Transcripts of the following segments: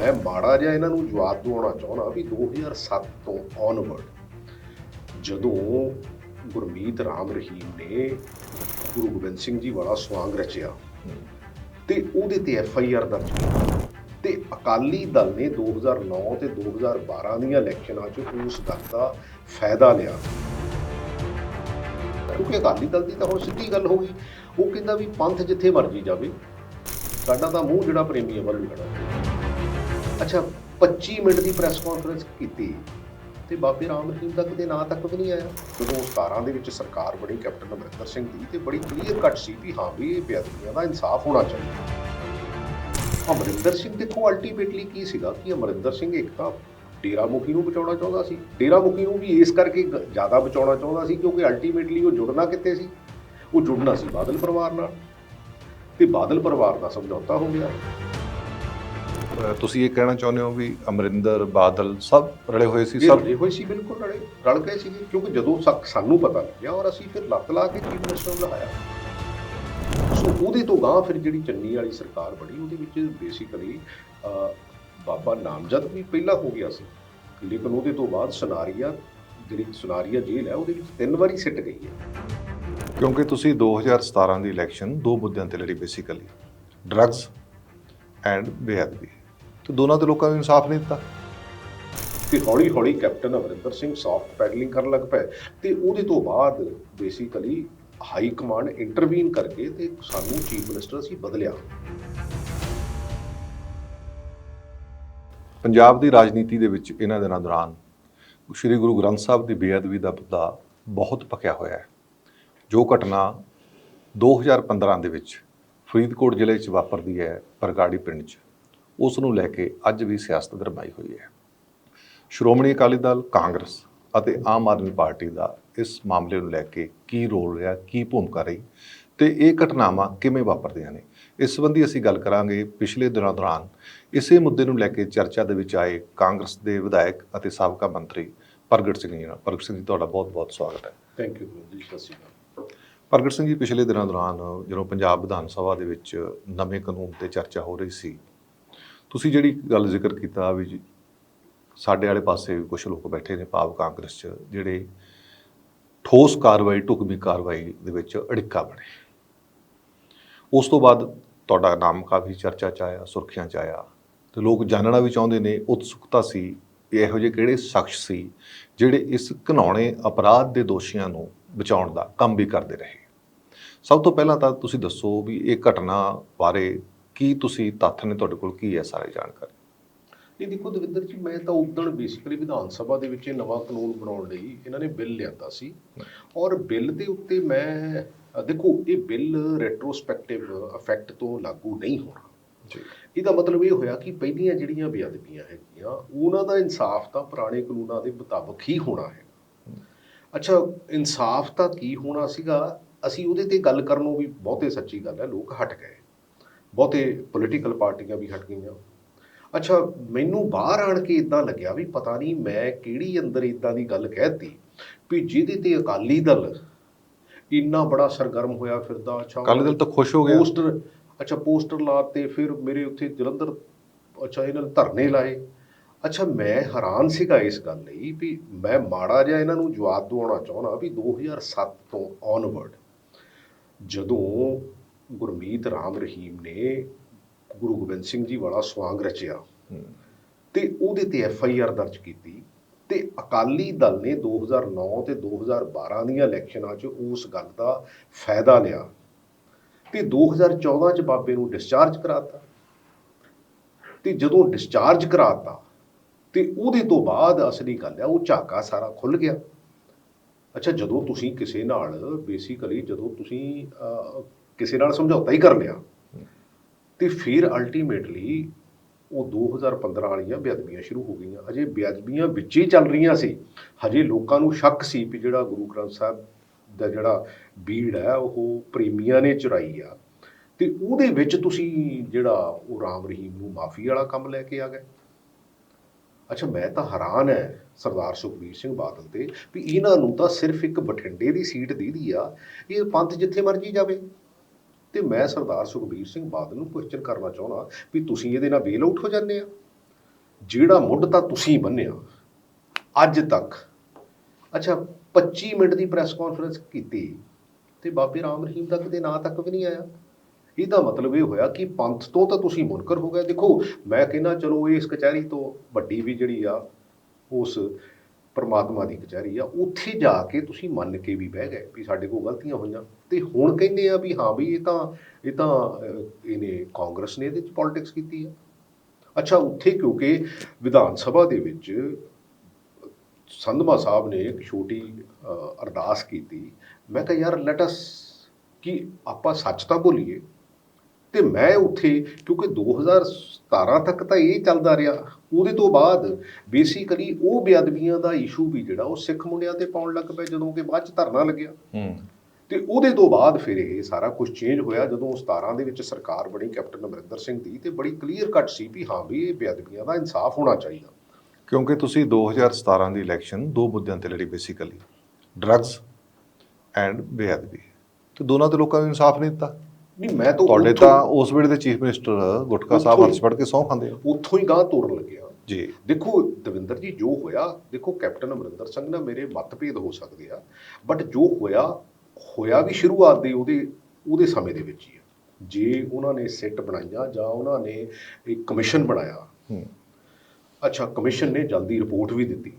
ਮੈਂ ਮਾੜਾ ਜਿਹਾ ਇਹਨਾਂ ਨੂੰ ਜਵਾਬ ਦਿਵਾਉਣਾ ਚਾਹੁੰਦਾ ਵੀ 2007 ਤੋਂ ਔਨਵਰਡ ਜਦੋਂ ਗੁਰਮੀਤ ਰਾਮ ਰਹੀਮ ਨੇ ਗੁਰੂ ਗੋਬਿੰਦ ਸਿੰਘ ਜੀ ਵਾਲਾ ਸਵਾਂਗ ਰਚਿਆ ਤੇ ਉਹਦੇ ਤੇ ਐਫ ਆਈ ਆਰ ਦਰਜ ਕੀਤੀ ਤੇ ਅਕਾਲੀ ਦਲ ਨੇ 2009 ਤੇ 2012 ਦੀਆਂ ਇਲੈਕਸ਼ਨਾਂ 'ਚ ਉਸ ਗੱਲ ਦਾ ਫਾਇਦਾ ਲਿਆ। ਕਿਉਂਕਿ ਅਕਾਲੀ ਦਲ ਦੀ ਤਾਂ ਹੁਣ ਸਿੱਧੀ ਗੱਲ ਹੋ ਗਈ। ਉਹ ਕਹਿੰਦਾ ਵੀ ਪੰਥ ਜਿੱਥੇ ਮਰਜ਼ੀ ਜਾਵੇ, ਸਾਡਾ ਤਾਂ ਮੂੰਹ ਜਿਹੜਾ ਪ੍ਰੇਮੀਆਂ ਵੱਲ ਲੜਾ ਅੱਛਾ 25 ਮਿੰਟ ਦੀ ਪ੍ਰੈਸ ਕਾਨਫਰੰਸ ਕੀਤੀ ਤੇ ਬਾਬੇ ਰਾਮ ਰਹੀਮ ਤੱਕ ਦੇ ਨਾਂ ਤੱਕ ਵੀ ਨਹੀਂ ਆਇਆ। ਜਦੋਂ 17 ਦੇ ਵਿੱਚ ਸਰਕਾਰ ਬਣੀ ਕੈਪਟਨ ਅਮਰਿੰਦਰ ਸਿੰਘ ਦੀ ਤੇ ਬੜੀ ਕਲੀਅਰ ਕੱਟ ਸੀ ਵੀ ਹਾਂ ਵੀ ਇਹ ਬੇਅਦਬੀਆਂ ਦਾ ਇਨਸਾਫ ਹੋਣਾ ਚਾਹੀਦਾ। ਅਮਰਿੰਦਰ ਸਿੰਘ ਦੇਖੋ ਅਲਟੀਮੇਟਲੀ ਕੀ ਸੀਗਾ ਕਿ ਅਮਰਿੰਦਰ ਸਿੰਘ ਇੱਕ ਤਾਂ ਡੇਰਾ ਮੁਖੀ ਨੂੰ ਬਚਾਉਣਾ ਚਾਹੁੰਦਾ ਸੀ। ਡੇਰਾ ਮੁਖੀ ਨੂੰ ਵੀ ਇਸ ਕਰਕੇ ਗ- ਜ਼ਿਆਦਾ ਬਚਾਉਣਾ ਚਾਹੁੰਦਾ ਸੀ ਕਿਉਂਕਿ ਅਲਟੀਮੇਟਲੀ ਉਹ ਜੁੜਨਾ ਕਿੱਥੇ ਸੀ? ਉਹ ਜੁੜਨਾ ਸੀ ਬਾਦਲ ਪਰਿਵਾਰ ਨਾਲ। ਤੇ ਬਾਦਲ ਪਰਿਵਾਰ ਦਾ ਸਮਝੌਤਾ ਹੋ ਗਿਆ। ਤੁਸੀਂ ਇਹ ਕਹਿਣਾ ਚਾਹੁੰਦੇ ਹੋ ਵੀ ਅਮਰਿੰਦਰ ਬਾਦਲ ਸਭ ਰਲੇ ਹੋਏ ਸੀ ਸਭ ਰਲੇ ਹੋਏ ਸੀ ਬਿਲਕੁਲ ਰਲੇ ਰਲ ਗਏ ਸੀਗੇ ਕਿਉਂਕਿ ਜਦੋਂ ਸਾ- ਸਾਨੂੰ ਪਤਾ ਲੱਗਿਆ ਔਰ ਅਸੀਂ ਫਿਰ ਲੱਤ ਲਾ ਕੇ ਚੀਫ ਮਿਨਿਸਟਰ ਨੂੰ ਲਗਾਇਆ ਸੋ ਉਹਦੇ ਤੋਂ ਗਾਂ ਫਿਰ ਜਿਹੜੀ ਚੰਨੀ ਵਾਲੀ ਸਰਕਾਰ ਬਣੀ ਉਹਦੇ ਵਿੱਚ ਬੇਸਿਕਲੀ ਬਾਬਾ ਨਾਮਜਦ ਵੀ ਪਹਿਲਾਂ ਹੋ ਗਿਆ ਸੀ। ਲੇਕਿਨ ਉਹਦੇ ਤੋਂ ਬਾਅਦ ਸੁਨਾਰੀਆ ਜਿਹੜੀ ਸੁਨਾਰੀਆ ਜੇਲ੍ਹ ਹੈ ਉਹਦੇ ਵਿੱਚ ਤਿੰਨ ਵਾਰੀ ਸਿੱਟ ਗਈ ਹੈ। ਕਿਉਂਕਿ ਤੁਸੀਂ 2017 ਦੀ ਇਲੈਕਸ਼ਨ ਦੋ ਮੁੱਦਿਆਂ ਤੇ ਲੜੀ ਬੇਸਿਕਲੀ ਡਰੱਗਸ ਐਂਡ ਬੇਅਦਬੀ ਤੇ ਦੋਨਾਂ ਤੇ ਲੋਕਾਂ ਨੂੰ ਇਨਸਾਫ ਨਹੀਂ ਦਿੱਤਾ। ਤੇ ਹੌਲੀ ਹੌਲੀ Captain Amarinder Singh soft pedalling ਕਰਨ ਲੱਗ ਪਏ ਤੇ ਉਹਦੇ ਤੋਂ ਬਾਅਦ ਬੇਸਿਕਲੀ ਹਾਈ ਕਮਾਂਡ ਇੰਟਰਵੀਨ ਕਰਕੇ ਤੇ ਸਾਨੂੰ ਚੀਫ ਮਿਨਿਸਟਰ ਅਸੀਂ ਬਦਲਿਆ। ਪੰਜਾਬ ਦੀ ਰਾਜਨੀਤੀ ਦੇ ਵਿੱਚ ਇਹਨਾਂ ਦਿਨਾਂ ਦੌਰਾਨ ਸ੍ਰੀ ਗੁਰੂ ਗ੍ਰੰਥ ਸਾਹਿਬ ਦੀ ਬੇਅਦਬੀ ਦਾ ਮੁੱਦਾ ਬਹੁਤ ਪੱਕਿਆ ਹੋਇਆ ਹੈ। ਜੋ ਘਟਨਾ 2015 ਦੇ ਵਿੱਚ ਫਰੀਦਕੋਟ ਜ਼ਿਲ੍ਹੇ 'ਚ ਵਾਪਰਦੀ ਹੈ ਬਰਗਾੜੀ ਪਿੰਡ 'ਚ। ਉਸ ਨੂੰ ਲੈ ਕੇ ਅੱਜ ਵੀ ਸਿਆਸਤ ਗਰਮਾਈ ਹੋਈ ਹੈ। ਸ਼੍ਰੋਮਣੀ ਅਕਾਲੀ ਦਲ ਕਾਂਗਰਸ ਅਤੇ ਆਮ ਆਦਮੀ ਪਾਰਟੀ ਦਾ ਇਸ ਮਾਮਲੇ ਨੂੰ ਲੈ ਕੇ ਕੀ ਰੋਲ ਰਿਹਾ ਕੀ ਭੂਮਿਕਾ ਰਹੀ ਤੇ ਇਹ ਘਟਨਾਵਾਂ ਕਿਵੇਂ ਵਾਪਰਦੀਆਂ ਨੇ ਇਸ ਸੰਬੰਧੀ ਅਸੀਂ ਗੱਲ ਕਰਾਂਗੇ ਪਿਛਲੇ ਦਿਨਾਂ ਦੌਰਾਨ। ਇਸੇ ਮੁੱਦੇ ਨੂੰ ਲੈ ਕੇ ਚਰਚਾ ਦੇ ਵਿੱਚ ਆਏ ਕਾਂਗਰਸ ਦੇ ਵਿਧਾਇਕ ਅਤੇ ਸਾਬਕਾ ਮੰਤਰੀ ਪ੍ਰਗਟ ਸਿੰਘ ਜੀ ਨਾਲ। ਪ੍ਰਗਟ ਸਿੰਘ ਜੀ ਤੁਹਾਡਾ ਬਹੁਤ-ਬਹੁਤ ਸਵਾਗਤ ਹੈ। ਥੈਂਕ ਯੂ ਜੀ ਸਤਿ ਸ਼੍ਰੀ ਅਕਾਲ। ਪ੍ਰਗਟ ਸਿੰਘ ਜੀ ਪਿਛਲੇ ਦਿਨਾਂ ਦੌਰਾਨ ਜਦੋਂ ਪੰਜਾਬ ਵਿਧਾਨ ਸਭਾ ਦੇ ਵਿੱਚ ਨਵੇਂ ਕਾਨੂੰਨ ਤੇ ਚਰਚਾ ਹੋ ਰਹੀ ਸੀ ਤੁਸੀਂ ਜਿਹੜੀ ਗੱਲ ਜ਼ਿਕਰ ਕੀਤਾ ਵੀ ਜੀ, ਸਾਡੇ ਵਾਲੇ ਪਾਸੇ ਵੀ ਕੁਝ ਲੋਕ ਬੈਠੇ ਨੇ ਭਾਵ ਕਾਂਗਰਸ 'ਚ ਜਿਹੜੇ ਠੋਸ ਕਾਰਵਾਈ ਢੁਕਵੀਂ ਕਾਰਵਾਈ ਦੇ ਵਿੱਚ ਅੜਿੱਕਾ ਬਣੇ। ਉਸ ਤੋਂ ਬਾਅਦ ਤੁਹਾਡਾ ਨਾਮ ਕਾਫੀ ਚਰਚਾ 'ਚ ਆਇਆ ਸੁਰਖੀਆਂ 'ਚ ਆਇਆ ਤੇ ਲੋਕ ਜਾਣਨਾ ਵੀ ਚਾਹੁੰਦੇ ਨੇ ਉਤਸੁਕਤਾ ਸੀ ਵੀ ਇਹੋ ਜਿਹੇ ਕਿਹੜੇ ਸ਼ਖਸ ਸੀ ਜਿਹੜੇ ਇਸ ਘਿਨਾਉਣੇ ਅਪਰਾਧ ਦੇ ਦੋਸ਼ੀਆਂ ਨੂੰ ਬਚਾਉਣ ਦਾ ਕੰਮ ਵੀ ਕਰਦੇ ਰਹੇ। ਸਭ ਤੋਂ ਪਹਿਲਾਂ ਤਾਂ ਤੁਸੀਂ ਦੱਸੋ ਵੀ ਇਹ ਘਟਨਾ ਬਾਰੇ ਕੀ ਤੁਸੀਂ ਤੱਥ ਨੇ ਤੁਹਾਡੇ ਕੋਲ? ਕੀ ਹੈ ਸਾਰੇ ਜਾਣਕਾਰੀ? ਇਹ ਦੇਖੋ ਦਵਿੰਦਰ ਜੀ ਮੈਂ ਤਾਂ ਉਦੋਂ ਬੇਸਿਕਲੀ ਵਿਧਾਨ ਸਭਾ ਦੇ ਵਿੱਚ ਇਹ ਨਵਾਂ ਕਾਨੂੰਨ ਬਣਾਉਣ ਲਈ ਇਹਨਾਂ ਨੇ ਬਿੱਲ ਲਿਆਂਦਾ ਸੀ। ਔਰ ਬਿੱਲ ਦੇ ਉੱਤੇ ਮੈਂ ਦੇਖੋ ਇਹ ਬਿੱਲ ਰੈਟਰੋਸਪੈਕਟਿਵ ਇਫੈਕਟ ਤੋਂ ਲਾਗੂ ਨਹੀਂ ਹੋਣਾ। ਜੀ। ਇਹਦਾ ਮਤਲਬ ਇਹ ਹੋਇਆ ਕਿ ਪਹਿਲੀਆਂ ਜਿਹੜੀਆਂ ਬੇਅਦਬੀਆਂ ਹੈਗੀਆਂ ਉਹਨਾਂ ਦਾ ਇਨਸਾਫ ਤਾਂ ਪੁਰਾਣੇ ਕਾਨੂੰਨਾਂ ਦੇ ਮੁਤਾਬਕ ਹੀ ਹੋਣਾ ਹੈ। ਅੱਛਾ ਇਨਸਾਫ ਤਾਂ ਕੀ ਹੋਣਾ ਸੀਗਾ? ਅਸੀਂ ਉਹਦੇ ਤੇ ਗੱਲ ਕਰਨੋਂ ਵੀ ਬਹੁਤੇ ਸੱਚੀ ਗੱਲ ਹੈ ਲੋਕ ਹਟ ਗਏ। ਬਹੁਤੇ ਪੋਲੀਟੀਕਲ ਪਾਰਟੀਆਂ ਵੀ ਹਟ ਗਈਆਂ। ਅੱਛਾ ਮੈਨੂੰ ਬਾਹਰ ਆਣ ਕੇ ਇਦਾਂ ਲੱਗਿਆ ਵੀ ਪਤਾ ਨਹੀਂ ਮੈਂ ਕਿਹੜੀ ਅੰਦਰ ਇਦਾਂ ਦੀ ਗੱਲ ਕਹਿਤੀ ਵੀ ਜਿਹਦੇ ਤੇ ਅਕਾਲੀ ਦਲ ਇੰਨਾ ਬੜਾ ਸਰਗਰਮ ਹੋਇਆ ਫਿਰਦਾ ਅੱਛਾ ਅਕਾਲੀ ਦਲ ਤਾਂ ਖੁਸ਼ ਹੋ ਗਿਆ। ਪੋਸਟਰ ਅੱਛਾ ਪੋਸਟਰ ਲਾਤੇ ਫਿਰ ਮੇਰੇ ਉੱਥੇ ਜਲੰਧਰ ਅੱਛਾ ਇਹਨਾਂ ਨੇ ਧਰਨੇ ਲਾਏ। ਅੱਛਾ ਮੈਂ ਹੈਰਾਨ ਸੀਗਾ ਇਸ ਗੱਲ ਲਈ ਵੀ ਮੈਂ ਮਾੜਾ ਜਿਹਾ ਇਹਨਾਂ ਨੂੰ ਜਵਾਬ ਦਿਵਾਉਣਾ ਚਾਹੁੰਦਾ ਵੀ 2007 ਤੋਂ ਔਨਵਰਡ ਜਦੋਂ ਗੁਰਮੀਤ ਰਾਮ ਰਹੀਮ ਨੇ ਗੁਰੂ ਗੋਬਿੰਦ ਸਿੰਘ ਜੀ ਵਾਲਾ ਸਵਾਂਗ ਰਚਿਆ। ਹੂੰ। ਤੇ ਉਹਦੇ ਤੇ ਐਫ ਆਈ ਆਰ ਦਰਜ ਕੀਤੀ। ਤੇ ਅਕਾਲੀ ਦਲ ਨੇ 2009 ਤੇ 2012 ਦੀਆਂ ਇਲੈਕਸ਼ਨਾਂ 'ਚ ਉਸ ਗੱਲ ਦਾ ਫਾਇਦਾ ਲਿਆ। ਤੇ 2014 'ਚ ਬਾਬੇ ਨੂੰ ਡਿਸਚਾਰਜ ਕਰਾਤਾ। ਤੇ ਜਦੋਂ ਡਿਸਚਾਰਜ ਕਰਾਤਾ ਤੇ ਉਹਦੇ ਤੋਂ ਬਾਅਦ ਅਸਲੀ ਗੱਲ ਆ ਉਹ ਝਾਕਾ ਸਾਰਾ ਖੁੱਲ ਗਿਆ। ਅੱਛਾ ਜਦੋਂ ਤੁਸੀਂ ਕਿਸੇ ਨਾਲ ਬੇਸਿਕਲੀ ਜਦੋਂ ਤੁਸੀਂ ਕਿਸੇ ਨਾਲ ਸਮਝੌਤਾ ਹੀ ਕਰ ਲਿਆ। ਤੇ ਫਿਰ ਅਲਟੀਮੇਟਲੀ ਉਹ 2015 ਵਾਲੀਆਂ ਬੇਅਦਬੀਆਂ ਸ਼ੁਰੂ ਹੋ ਗਈਆਂ। ਅਜੇ ਬੇਅਦਬੀਆਂ ਵਿੱਚ ਹੀ ਚੱਲ ਰਹੀਆਂ ਸੀ। ਹਜੇ ਲੋਕਾਂ ਨੂੰ ਸ਼ੱਕ ਸੀ ਵੀ ਜਿਹੜਾ ਗੁਰੂ ਗ੍ਰੰਥ ਸਾਹਿਬ ਦਾ ਜਿਹੜਾ ਬੀੜ ਹੈ, ਉਹ ਪ੍ਰੇਮੀਆਂ ਨੇ ਚੁਰਾਈ ਆ। ਤੇ ਉਹਦੇ ਵਿੱਚ ਤੁਸੀਂ ਜਿਹੜਾ ਉਹ ਰਾਮ ਰਹੀਮ ਨੂੰ ਮਾਫੀ ਵਾਲਾ ਕੰਮ ਲੈ ਕੇ ਆ ਗਏ। ਅੱਛਾ, ਮੈਂ ਤਾਂ ਹੈਰਾਨ ਹੈ ਸਰਦਾਰ ਸੁਖਬੀਰ ਸਿੰਘ ਬਾਦਲ ਤੇ ਵੀ ਇਹਨਾਂ ਨੂੰ ਤਾਂ ਸਿਰਫ ਇੱਕ ਬਠਿੰਡੇ ਦੀ ਸੀਟ ਦੀਦੀ ਆ। ਇਹ ਪੰਥ ਜਿੱਥੇ ਮਰਜ਼ੀ ਜਾਵੇ। ਤੇ ਮੈਂ ਸਰਦਾਰ ਸੁਖਬੀਰ ਸਿੰਘ ਬਾਦਲ ਨੂੰ ਕੁਐਸਚਨ ਕਰਨਾ ਚਾਹੁੰਦਾ ਵੀ ਤੁਸੀਂ ਇਹਦੇ ਨਾਲ ਬੇਲ ਆਊਟ ਹੋ ਜਾਂਦੇ ਆ। ਜਿਹੜਾ ਮੁੱਢ ਤਾਂ ਤੁਸੀਂ ਬੰਨਿਆ, ਅੱਜ ਤੱਕ। ਅੱਛਾ 25 ਮਿੰਟ ਦੀ ਪ੍ਰੈਸ ਕਾਨਫਰੰਸ ਕੀਤੀ ਤੇ ਬਾਬੇ ਰਾਮ ਰਹੀਮ ਦਾ ਕਿਤੇ ਨਾਂ ਤੱਕ ਵੀ ਨਹੀਂ ਆਇਆ। ਇਹਦਾ ਮਤਲਬ ਇਹ ਹੋਇਆ ਕਿ ਪੰਥ ਤੋਂ ਤਾਂ ਤੁਸੀਂ ਮੁਨਕਰ ਹੋ ਗਏ। ਦੇਖੋ, ਮੈਂ ਕਹਿੰਦਾ, ਚਲੋ, ਇਸ ਕਚਹਿਰੀ ਤੋਂ ਵੱਡੀ ਵੀ ਜਿਹੜੀ ਆ, ਉਸ ਪਰਮਾਤਮਾ ਦੀ ਕਚਹਿਰੀ ਆ, ਉੱਥੇ ਜਾ ਕੇ ਤੁਸੀਂ ਮੰਨ ਕੇ ਵੀ ਬਹਿ ਗਏ ਵੀ ਸਾਡੇ ਕੋਲ ਗਲਤੀਆਂ ਹੋਈਆਂ ਤੇ ਹੁਣ ਕਹਿੰਦੇ ਆ ਵੀ ਹਾਂ ਵੀ ਇਹ ਤਾਂ ਇਹ ਤਾਂ ਇਹਨੇ ਕਾਂਗਰਸ ਨੇ ਇਹਦੇ ਚ ਪੋਲਿਟਿਕਸ ਕੀਤੀ ਆ। ਅੱਛਾ, ਉੱਥੇ ਕਿਉਂਕਿ ਵਿਧਾਨ ਸਭਾ ਦੇ ਵਿੱਚ ਸੰਧਮਾ ਸਾਹਿਬ ਨੇ ਇੱਕ ਛੋਟੀ ਅਰਦਾਸ ਕੀਤੀ। ਮੈਂ ਕਿਹਾ, ਯਾਰ ਲੈਟ ਅਸ ਕਿ ਆਪਾਂ ਸੱਚ ਤਾਂ ਬੋਲੀਏ ਤੇ ਮੈਂ ਉੱਥੇ, ਕਿਉਂਕਿ 2017 ਤੱਕ ਤਾਂ ਇਹ ਚੱਲਦਾ ਰਿਹਾ ਉਹਦੇ ਤੋਂ ਬਾਅਦ ਬੇਸਿਕਲੀ ਉਹ ਬੇਅਦਬੀਆਂ ਦਾ ਇਸ਼ੂ ਵੀ ਜਿਹੜਾ ਉਹ ਸਿੱਖ ਮੁੰਡਿਆਂ ਤੇ ਪਾਉਣ ਲੱਗ ਪਏ ਜਦੋਂ ਕਿ ਬਾਅਦ ਚ ਧਰਨਾ ਲੱਗਿਆ। ਹੂੰ। ਤੇ ਉਹਦੇ ਤੋਂ ਬਾਅਦ ਫਿਰ ਇਹ ਸਾਰਾ ਕੁਝ ਚੇਂਜ ਹੋਇਆ ਜਦੋਂ 17 ਦੇ ਵਿੱਚ ਸਰਕਾਰ ਬਣੀ ਕੈਪਟਨ ਅਮਰਿੰਦਰ ਸਿੰਘ ਦੀ ਤੇ ਬੜੀ ਕਲੀਅਰ ਕੱਟ ਸੀ ਵੀ ਹਾਂ ਵੀ ਇਹ ਬੇਅਦਬੀਆਂ ਦਾ ਇਨਸਾਫ ਹੋਣਾ ਚਾਹੀਦਾ। ਕਿਉਂਕਿ ਤੁਸੀਂ 2017 ਦੀ ਇਲੈਕਸ਼ਨ ਦੋ ਮੁੱਦਿਆਂ ਤੇ ਲੜੀ ਬੇਸਿਕਲੀ ਡਰੱਗਸ ਐਂਡ ਬੇਅਦਬੀ। ਤੇ ਦੋਨਾਂ ਤੇ ਲੋਕਾਂ ਨੂੰ ਇਨਸਾਫ ਨਹੀਂ ਦਿੱਤਾ। ਨਹੀਂ ਮੈਂ ਤਾਂ ਤੁਹਾਡੇ ਤਾਂ ਉਸ ਵੇਲੇ ਦੇ ਚੀਫ ਮਿਨਿਸਟਰ ਗੁਟਕਾ ਸਾਹਿਬ ਉੱਥੋਂ ਹੀ- ਹਰਸ਼ ਪੜ ਕੇ ਸਹੁੰ ਖਾਂਦੇ ਆ। ਉੱਥੋਂ ਹੀ ਗਾਂ ਤੋਰਨ ਲੱਗਿਆ ਜੀ। ਦੇਖੋ ਦਵਿੰਦਰ ਜੀ ਜੋ ਹੋਇਆ ਦੇਖੋ ਕੈਪਟਨ ਅਮਰਿੰਦਰ ਸਿੰਘ ਨਾਲ ਮੇਰੇ ਮਤਭੇਦ ਹੋ ਸਕਦੇ ਆ ਬਟ ਜੋ ਹੋਇਆ ਹੋਇਆ ਵੀ ਸ਼ੁਰੂਆਤ ਦੇ ਉਹਦੇ ਉਹਦੇ ਸਮੇਂ ਦੇ ਵਿੱਚ ਹੀ ਆ। ਜੇ ਉਹਨਾਂ ਨੇ ਸਿੱਟ ਬਣਾਈਆਂ ਜਾਂ ਉਹਨਾਂ ਨੇ ਇੱਕ ਕਮਿਸ਼ਨ ਬਣਾਇਆ ਹੂੰ। ਅੱਛਾ ਕਮਿਸ਼ਨ ਨੇ ਜਲਦੀ ਰਿਪੋਰਟ ਵੀ ਦਿੱਤੀ।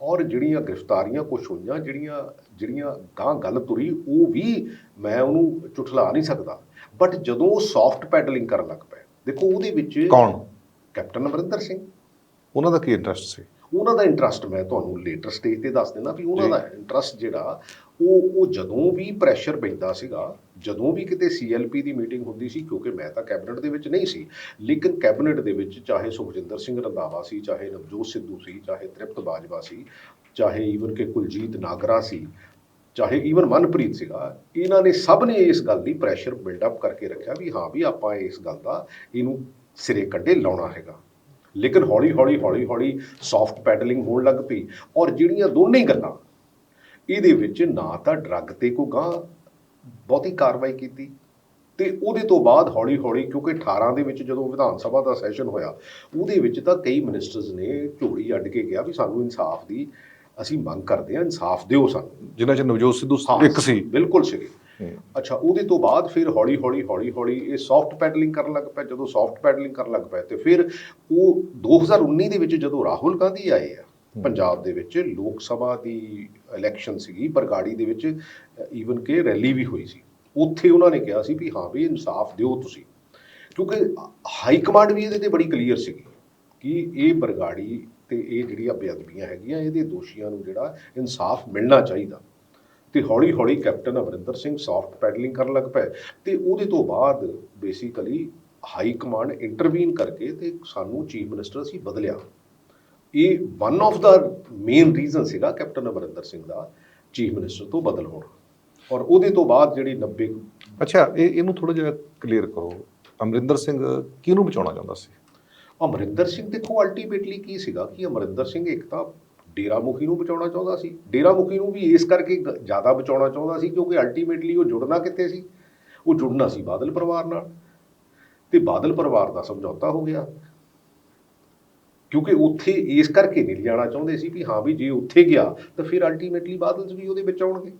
ਔਰ ਜਿਹੜੀਆਂ ਗ੍ਰਿਫਤਾਰੀਆਂ ਕੁਝ ਹੋਈਆਂ ਜਿਹੜੀਆਂ ਜਿਹੜੀਆਂ ਗਾਂ ਗੱਲ ਤੁਰੀ ਉਹ ਵੀ ਮੈਂ ਉਹਨੂੰ ਝੁਠਲਾ ਨਹੀਂ ਸਕਦਾ। ਬਟ ਜਦੋਂ ਸੌਫਟ ਪੈਡਲਿੰਗ ਕਰਨ ਲੱਗ ਪਏ ਦੇਖੋ ਉਹਦੇ ਵਿੱਚ ਕੌਣ? ਕੈਪਟਨ ਅਮਰਿੰਦਰ ਸਿੰਘ। ਉਹਨਾਂ ਦਾ ਕੀ ਇੰਟਰਸਟ ਸੀ? ਉਹਨਾਂ ਦਾ ਇੰਟਰਸਟ ਮੈਂ ਤੁਹਾਨੂੰ ਲੇਟਰ ਸਟੇਜ ਤੇ ਦੱਸ ਦਿੰਦਾ ਵੀ ਉਹਨਾਂ। ਦਾ ਇੰਟਰਸਟ ਜਿਹੜਾ ਉਹ ਉਹ ਜਦੋਂ ਵੀ ਪ੍ਰੈਸ਼ਰ ਪੈਂਦਾ ਸੀਗਾ ਜਦੋਂ ਵੀ ਕਿਤੇ ਸੀਐਲਪੀ ਦੀ ਮੀਟਿੰਗ ਹੁੰਦੀ ਸੀ ਕਿਉਂਕਿ ਮੈਂ ਤਾਂ ਕੈਬਨਿਟ ਦੇ ਵਿੱਚ ਨਹੀਂ ਸੀ ਲੇਕਿਨ ਕੈਬਨਿਟ ਦੇ ਵਿੱਚ ਚਾਹੇ ਸੁਖਜਿੰਦਰ ਸਿੰਘ ਰੰਧਾਵਾ ਸੀ ਚਾਹੇ ਨਵਜੋਤ ਸਿੱਧੂ ਸੀ ਚਾਹੇ ਤ੍ਰਿਪਤ ਬਾਜਵਾ ਸੀ ਚਾਹੇ ਈਵਨ ਕਿ ਕੁਲਜੀਤ ਨਾਗਰਾ ਸੀ ਚਾਹੇ ਈਵਨ ਮਨਪ੍ਰੀਤ ਸੀਗਾ ਇਹਨਾਂ ਨੇ ਸਭ ਨੇ ਇਸ ਗੱਲ ਦੀ ਪ੍ਰੈਸ਼ਰ ਬਿਲਡ ਅਪ ਕਰਕੇ ਰੱਖਿਆ ਵੀ ਹਾਂ ਵੀ ਆਪਾਂ ਇਸ ਗੱਲ ਦਾ ਇਹਨੂੰ ਸਿਰੇ ਕੱਢੇ ਲਾਉਣਾ ਹੈਗਾ ਲੇਕਿਨ ਹੌਲੀ ਹੌਲੀ ਹੌਲੀ ਹੌਲੀ ਸੌਫਟ ਪੈਡਲਿੰਗ ਹੋਣ ਲੱਗ ਪਈ ਔਰ ਜਿਹੜੀਆਂ ਦੋਨੇ ਗੱਲਾਂ ਇਹਦੇ ਵਿੱਚ ਨਾ ਤਾਂ ਡਰੱਗ ਤੇ ਕੋਈ ਗਾਂ ਬਹੁਤੀ ਕਾਰਵਾਈ ਕੀਤੀ ਤੇ ਉਹਦੇ ਤੋਂ ਬਾਅਦ ਹੌਲੀ ਹੌਲੀ ਕਿਉਂਕਿ 18 ਦੇ ਵਿੱਚ ਜਦੋਂ ਵਿਧਾਨ ਸਭਾ ਦਾ ਸੈਸ਼ਨ ਹੋਇਆ ਉਹਦੇ ਵਿੱਚ ਤਾਂ ਕਈ ਮਿਨਿਸਟਰਸ ਨੇ ਝੋਲੀ ਅੱਡ ਕੇ ਗਿਆ ਵੀ ਸਾਨੂੰ ਇਨਸਾਫ ਦੀ ਅਸੀਂ ਮੰਗ ਕਰਦੇ ਹਾਂ ਇਨਸਾਫ ਦਿਓ ਸਾਨੂੰ ਜਿਨ੍ਹਾਂ ਚ ਨਵਜੋਤ ਸਿੱਧੂ ਇੱਕ ਸੀ ਬਿਲਕੁਲ ਸੀਗੇ। ਅੱਛਾ ਉਹਦੇ ਤੋਂ ਬਾਅਦ ਫਿਰ ਹੌਲੀ ਹੌਲੀ ਹੌਲੀ ਹੌਲੀ ਇਹ ਸੌਫਟ ਪੈਡਲਿੰਗ ਕਰਨ ਲੱਗ ਪਏ ਜਦੋਂ ਸੌਫਟ ਪੈਡਲਿੰਗ ਕਰਨ ਲੱਗ ਪਏ ਤੇ ਫਿਰ ਉਹ 2019 ਦੇ ਵਿੱਚ ਜਦੋਂ ਰਾਹੁਲ ਗਾਂਧੀ ਆਏ ਆ ਪੰਜਾਬ ਦੇ ਵਿੱਚ ਲੋਕ ਸਭਾ ਦੀ ਇਲੈਕਸ਼ਨ ਸੀਗੀ ਬਰਗਾੜੀ ਦੇ ਵਿੱਚ ਈਵਨ ਕਿ ਰੈਲੀ ਵੀ ਹੋਈ ਸੀ। ਉੱਥੇ ਉਹਨਾਂ ਨੇ ਕਿਹਾ ਸੀ ਵੀ ਹਾਂ ਵੀ ਇਨਸਾਫ ਦਿਓ ਤੁਸੀਂ। ਕਿਉਂਕਿ ਹਾਈ ਕਮਾਂਡ ਵੀ ਇਹਦੇ ਤੇ ਬੜੀ ਕਲੀਅਰ ਸੀਗੀ ਕਿ ਇਹ ਬਰਗਾੜੀ ਤੇ ਇਹ ਜਿਹੜੀਆਂ ਬੇਅਦਬੀਆਂ ਹੈਗੀਆਂ ਇਹਦੇ ਦੋਸ਼ੀਆਂ ਨੂੰ ਜਿਹੜਾ ਇਨਸਾਫ ਮਿਲਣਾ ਚਾਹੀਦਾ। ਤੇ ਹੌਲੀ ਹੌਲੀ Captain Amarinder Singh soft pedalling ਕਰਨ ਲੱਗ ਪਏ ਤੇ ਉਹਦੇ ਤੋਂ ਬਾਅਦ ਬੇਸਿਕਲੀ ਹਾਈ ਕਮਾਂਡ ਇੰਟਰਵੀਨ ਕਰਕੇ ਤੇ ਸਾਨੂੰ ਚੀਫ ਮਿਨਿਸਟਰ ਅਸੀਂ ਬਦਲਿਆ। ਇਹ one of the main reason ਸੀਗਾ ਕੈਪਟਨ ਅਮਰਿੰਦਰ ਸਿੰਘ ਦਾ ਚੀਫ ਮਿਨਿਸਟਰ ਤੋਂ ਬਦਲ ਹੋਣਾ। ਔਰ ਉਹਦੇ ਤੋਂ ਬਾਅਦ ਜਿਹੜੀ 90 ਅੱਛਾ ਇਹ ਇਹਨੂੰ ਥੋੜਾ ਜਿਹਾ ਕਲੀਅਰ ਕਰੋ। ਅਮਰਿੰਦਰ ਸਿੰਘ ਕਿਹਨੂੰ ਬਚਾਉਣਾ ਚਾਹੁੰਦਾ ਸੀ? ਅਮਰਿੰਦਰ ਸਿੰਘ ਦੇਖੋ ਅਲਟੀਮੇਟਲੀ ਕੀ ਸੀਗਾ ਕਿ ਅਮਰਿੰਦਰ ਸਿੰਘ ਇੱਕ ਤਾਂ ਡੇਰਾ ਮੁਖੀ ਨੂੰ ਬਚਾਉਣਾ ਚਾਹੁੰਦਾ ਸੀ। ਡੇਰਾ ਮੁਖੀ ਨੂੰ ਵੀ ਇਸ ਕਰਕੇ ਗ- ਜ਼ਿਆਦਾ ਬਚਾਉਣਾ ਚਾਹੁੰਦਾ ਸੀ ਕਿਉਂਕਿ ਅਲਟੀਮੇਟਲੀ ਉਹ ਜੁੜਨਾ ਕਿੱਥੇ ਸੀ? ਉਹ ਜੁੜਨਾ ਸੀ ਬਾਦਲ ਪਰਿਵਾਰ ਨਾਲ। ਤੇ ਬਾਦਲ ਪਰਿਵਾਰ ਦਾ ਸਮਝੌਤਾ ਹੋ ਗਿਆ। ਕਿਉਂਕਿ ਉੱਥੇ ਇਸ ਕਰਕੇ ਨਹੀਂ ਜਾਣਾ ਚਾਹੁੰਦੇ ਸੀ ਵੀ ਹਾਂ ਵੀ ਜੇ ਉੱਥੇ ਗਿਆ ਤਾਂ ਫਿਰ ਅਲਟੀਮੇਟਲੀ ਬਾਦਲ ਵੀ ਉਹਦੇ ਵਿੱਚ ਆਉਣਗੇ।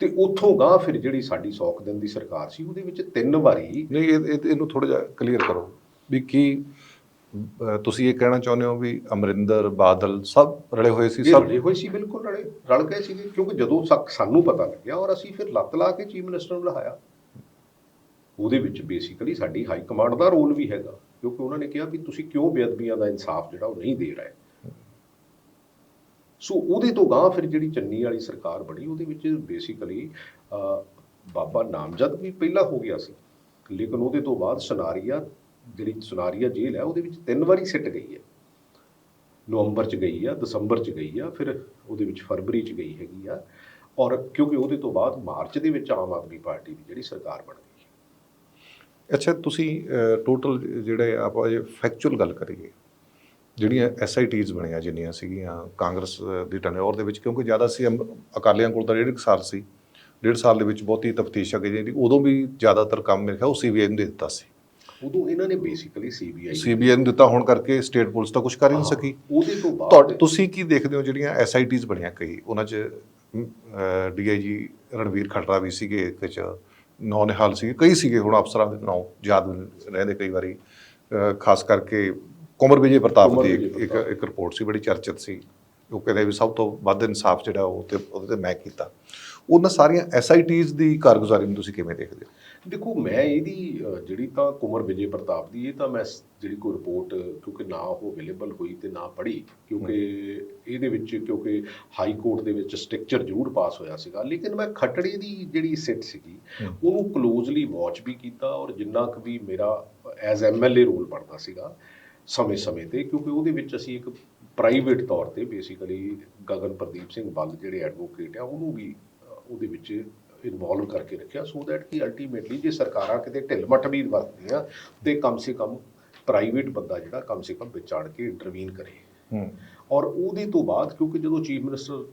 ਤੇ ਉੱਥੋਂ ਗਾਂ ਫਿਰ ਜਿਹੜੀ ਸਾਡੀ 100 ਕੁ ਦਿਨ ਦੀ ਸਰਕਾਰ ਸੀ ਉਹਦੇ ਵਿੱਚ ਤਿੰਨ ਵਾਰੀ ਨਹੀਂ ਇਹਨੂੰ ਥੋੜਾ ਜਿਹਾ ਕਲੀਅਰ ਕਰੋ ਵੀ ਕੀ ਤੁਸੀਂ ਇਹ ਕਹਿਣਾ ਚਾਹੁੰਦੇ ਹੋ ਵੀ ਅਮਰਿੰਦਰ ਬਾਦਲ ਸਭ ਰਲੇ ਹੋਏ ਸੀ ਸਭ ਰਲੇ ਹੋਏ ਸੀ ਬਿਲਕੁਲ ਰਲੇ ਰਲ ਗਏ ਸੀਗੇ ਕਿਉਂਕਿ ਜਦੋਂ ਸਾਨੂੰ ਪਤਾ ਲੱਗਿਆ ਔਰ ਅਸੀਂ ਫਿਰ ਲੱਤ ਲਾ ਕੇ ਚੀਫ ਮਿਨਿਸਟਰ ਨੂੰ ਲਹਾਇਆ ਉਹਦੇ ਵਿੱਚ ਬੇਸਿਕਲੀ ਸਾਡੀ ਹਾਈ ਕਮਾਂਡ ਦਾ ਰੋਲ ਵੀ ਹੈਗਾ ਕਿਉਂਕਿ ਉਹਨਾਂ ਨੇ ਕਿਹਾ ਵੀ ਤੁਸੀਂ ਕਿਉਂ ਬੇਅਦਬੀਆਂ ਦਾ ਇਨਸਾਫ ਜਿਹੜਾ ਉਹ ਨਹੀਂ ਦੇ ਰਹੇ। ਸੋ ਉਹਦੇ ਤੋਂ ਗਾਂ ਫਿਰ ਜਿਹੜੀ ਚੰਨੀ ਵਾਲੀ ਸਰਕਾਰ ਬਣੀ ਉਹਦੇ ਵਿੱਚ ਬੇਸਿਕਲੀ ਬਾਬਾ ਨਾਮਜਦ ਵੀ ਪਹਿਲਾਂ ਹੋ ਗਿਆ ਸੀ ਲੇਕਿਨ ਉਹਦੇ ਤੋਂ ਬਾਅਦ ਸੁਨਾਰੀਆ ਜਿਹੜੀ ਸੁਨਾਰੀਆ ਜੇਲ੍ਹ ਹੈ, ਉਹਦੇ ਵਿੱਚ ਤਿੰਨ ਵਾਰੀ ਸਿੱਟ ਗਈ ਹੈ। ਨਵੰਬਰ ਚ ਗਈ ਆ, ਦਸੰਬਰ ਚ ਗਈ ਆ, ਫਿਰ ਉਹਦੇ ਵਿੱਚ ਫਰਵਰੀ ਚ ਗਈ ਹੈਗੀ ਆ। ਔਰ ਕਿਉਂਕਿ ਉਹਦੇ ਤੋਂ ਬਾਅਦ ਮਾਰਚ ਦੇ ਵਿੱਚ ਆਮ ਆਦਮੀ ਪਾਰਟੀ ਦੀ ਜਿਹੜੀ ਸਰਕਾਰ ਬਣ ਗਈ ਅੱਛਾ, ਤੁਸੀਂ ਟੋਟਲ ਜਿਹੜੇ ਆਪਾਂ ਜੇ ਫੈਕਚੁਅਲ ਗੱਲ ਕਰੀਏ, ਜਿਹੜੀਆਂ ਐਸਆਈਟੀਜ਼ ਬਣੀਆਂ, ਜਿੰਨੀਆਂ ਸੀਗੀਆਂ ਕਾਂਗਰਸ ਦੀ ਟਨਿਓਰ ਦੇ ਵਿੱਚ ਕਿਉਂਕਿ ਜ਼ਿਆਦਾ ਸੀ, ਅਮ- ਅਕਾਲੀਆਂ ਕੋਲ ਤਾਂ ਡੇਢ ਕੁ ਸਾਲ ਸੀ, ਡੇਢ ਸਾਲ ਦੇ ਵਿੱਚ ਬਹੁਤੀ ਤਫਤੀਸ਼ ਆ ਗਈ, ਜਿਹੜੀ ਉਦੋਂ ਵੀ ਜ਼ਿਆਦਾਤਰ ਕੰਮ ਮੇਰੇ ਖਿਆਲ ਉਹ ਸੀਬੀਆਈ ਨੂੰ ਦੇ ਦਿੱਤਾ ਸੀ। ਉਦੋਂ ਇਹਨਾਂ ਨੇ ਬੇਸਿਕਲੀ ਸੀਬੀਆਈ ਸੀਬੀਆਈ ਨੂੰ ਦਿੱਤਾ ਹੋਣ ਕਰਕੇ ਸਟੇਟ ਪੁਲਿਸ ਤਾਂ ਕੁਝ ਕਰ ਹੀ ਨਹੀਂ ਸਕੀ। ਉਹਦੇ ਤੋਂ ਬਾਅਦ ਤੁਸੀਂ ਕੀ ਦੇਖਦੇ ਹੋ ਜਿਹੜੀਆਂ ਐਸਆਈਟੀਜ਼ ਬਣੀਆਂ ਕਈ? ਉਹਨਾਂ 'ਚ ਡੀਆਈਜੀ ਰਣਵੀਰ ਖਟਰਾ ਵੀ ਸੀਗੇ ਇੱਕ 'ਚ ਨੌ ਨਿਹਾਲ ਸੀਗੇ ਕਈ ਸੀਗੇ ਹੁਣ ਅਫਸਰਾਂ ਦੇ ਨਾਂ ਯਾਦ ਰਹਿੰਦੇ ਕਈ ਵਾਰੀ। ਖਾਸ ਕਰਕੇ ਕੁਮਰ ਵਿਜੇ ਪ੍ਰਤਾਪ ਦੀ ਇੱਕ-। ਇੱਕ ਰਿਪੋਰਟ ਸੀ ਬੜੀ ਚਰਚਿਤ ਸੀ। ਉਹ ਕਹਿੰਦੇ ਵੀ ਸਭ ਤੋਂ ਵੱਧ ਇਨਸਾਫ ਜਿਹੜਾ ਉਹ ਤੇ ਉਹਦੇ ਤੇ ਮੈਂ ਕੀਤਾ। ਉਹਨਾਂ ਸਾਰੀਆਂ ਐਸਆਈਟੀਜ਼ ਦੀ ਕਾਰਗੁਜ਼ਾਰੀ ਨੂੰ ਤੁਸੀਂ ਕਿਵੇਂ ਦੇਖਦੇ ਹੋ? ਦੇਖੋ ਮੈਂ ਇਹਦੀ ਜਿਹੜੀ ਤਾਂ ਕੁਮਰ ਵਿਜੇ ਪ੍ਰਤਾਪ ਦੀ ਇਹ ਤਾਂ ਮੈਂ ਜਿਹੜੀ ਕੋਈ ਰਿਪੋਰਟ ਕਿਉਂਕਿ ਨਾ ਉਹ ਅਵੇਲੇਬਲ ਹੋਈ ਤੇ ਨਾ ਪੜ੍ਹੀ ਕਿਉਂਕਿ ਇਹਦੇ ਵਿੱਚ ਕਿਉਂਕਿ ਹਾਈ ਕੋਰਟ ਦੇ ਵਿੱਚ ਸਟ੍ਰਕਚਰ ਜ਼ਰੂਰ ਪਾਸ ਹੋਇਆ ਸੀਗਾ ਲੇਕਿਨ ਮੈਂ ਖੱਟੜੇ ਦੀ ਜਿਹੜੀ ਸਿੱਟ ਸੀਗੀ। ਉਹਨੂੰ ਕਲੋਜ਼ਲੀ ਵਾਚ ਵੀ ਕੀਤਾ ਔਰ ਜਿੰਨਾ ਕੁ ਵੀ ਮੇਰਾ ਐਜ਼ ਐਮਐਲਏ ਰੋਲ ਬਣਦਾ ਸੀਗਾ ਸਮੇਂ-ਸਮੇਂ ਤੇ ਕਿਉਂਕਿ ਉਹਦੇ ਵਿੱਚ ਅਸੀਂ ਇੱਕ ਪ੍ਰਾਈਵੇਟ ਤੌਰ ਤੇ ਬੇਸਿਕਲੀ ਗਗਨ ਪ੍ਰਦੀਪ ਸਿੰਘ ਬੱਲ ਜਿਹੜੇ ਐਡਵੋਕੇਟ ਆ ਉਹਨੂੰ ਵੀ ਉਹਦੇ ਵਿੱਚ ਇਨਵੋਲਵ ਕਰਕੇ ਰੱਖਿਆ ਸੋ ਦੈਟ ਕਿ ਅਲਟੀਮੇਟਲੀ ਜੇ ਸਰਕਾਰਾਂ ਕਿਤੇ ਢਿੱਲ ਮੱਠ ਵੀ ਵਰਤਦੀਆਂ ਤੇ ਕਮ ਸੇ ਕਮ ਪ੍ਰਾਈਵੇਟ ਬੰਦਾ ਜਿਹੜਾ ਕਮ ਸੇ ਕਮ ਵਿੱਚ ਆਣ ਕੇ ਇੰਟਰਵੀਨ ਕਰੇ। ਔਰ ਉਹਦੇ ਤੋਂ ਬਾਅਦ ਕਿਉਂਕਿ ਜਦੋਂ ਚੀਫ ਮਿਨਿਸਟਰ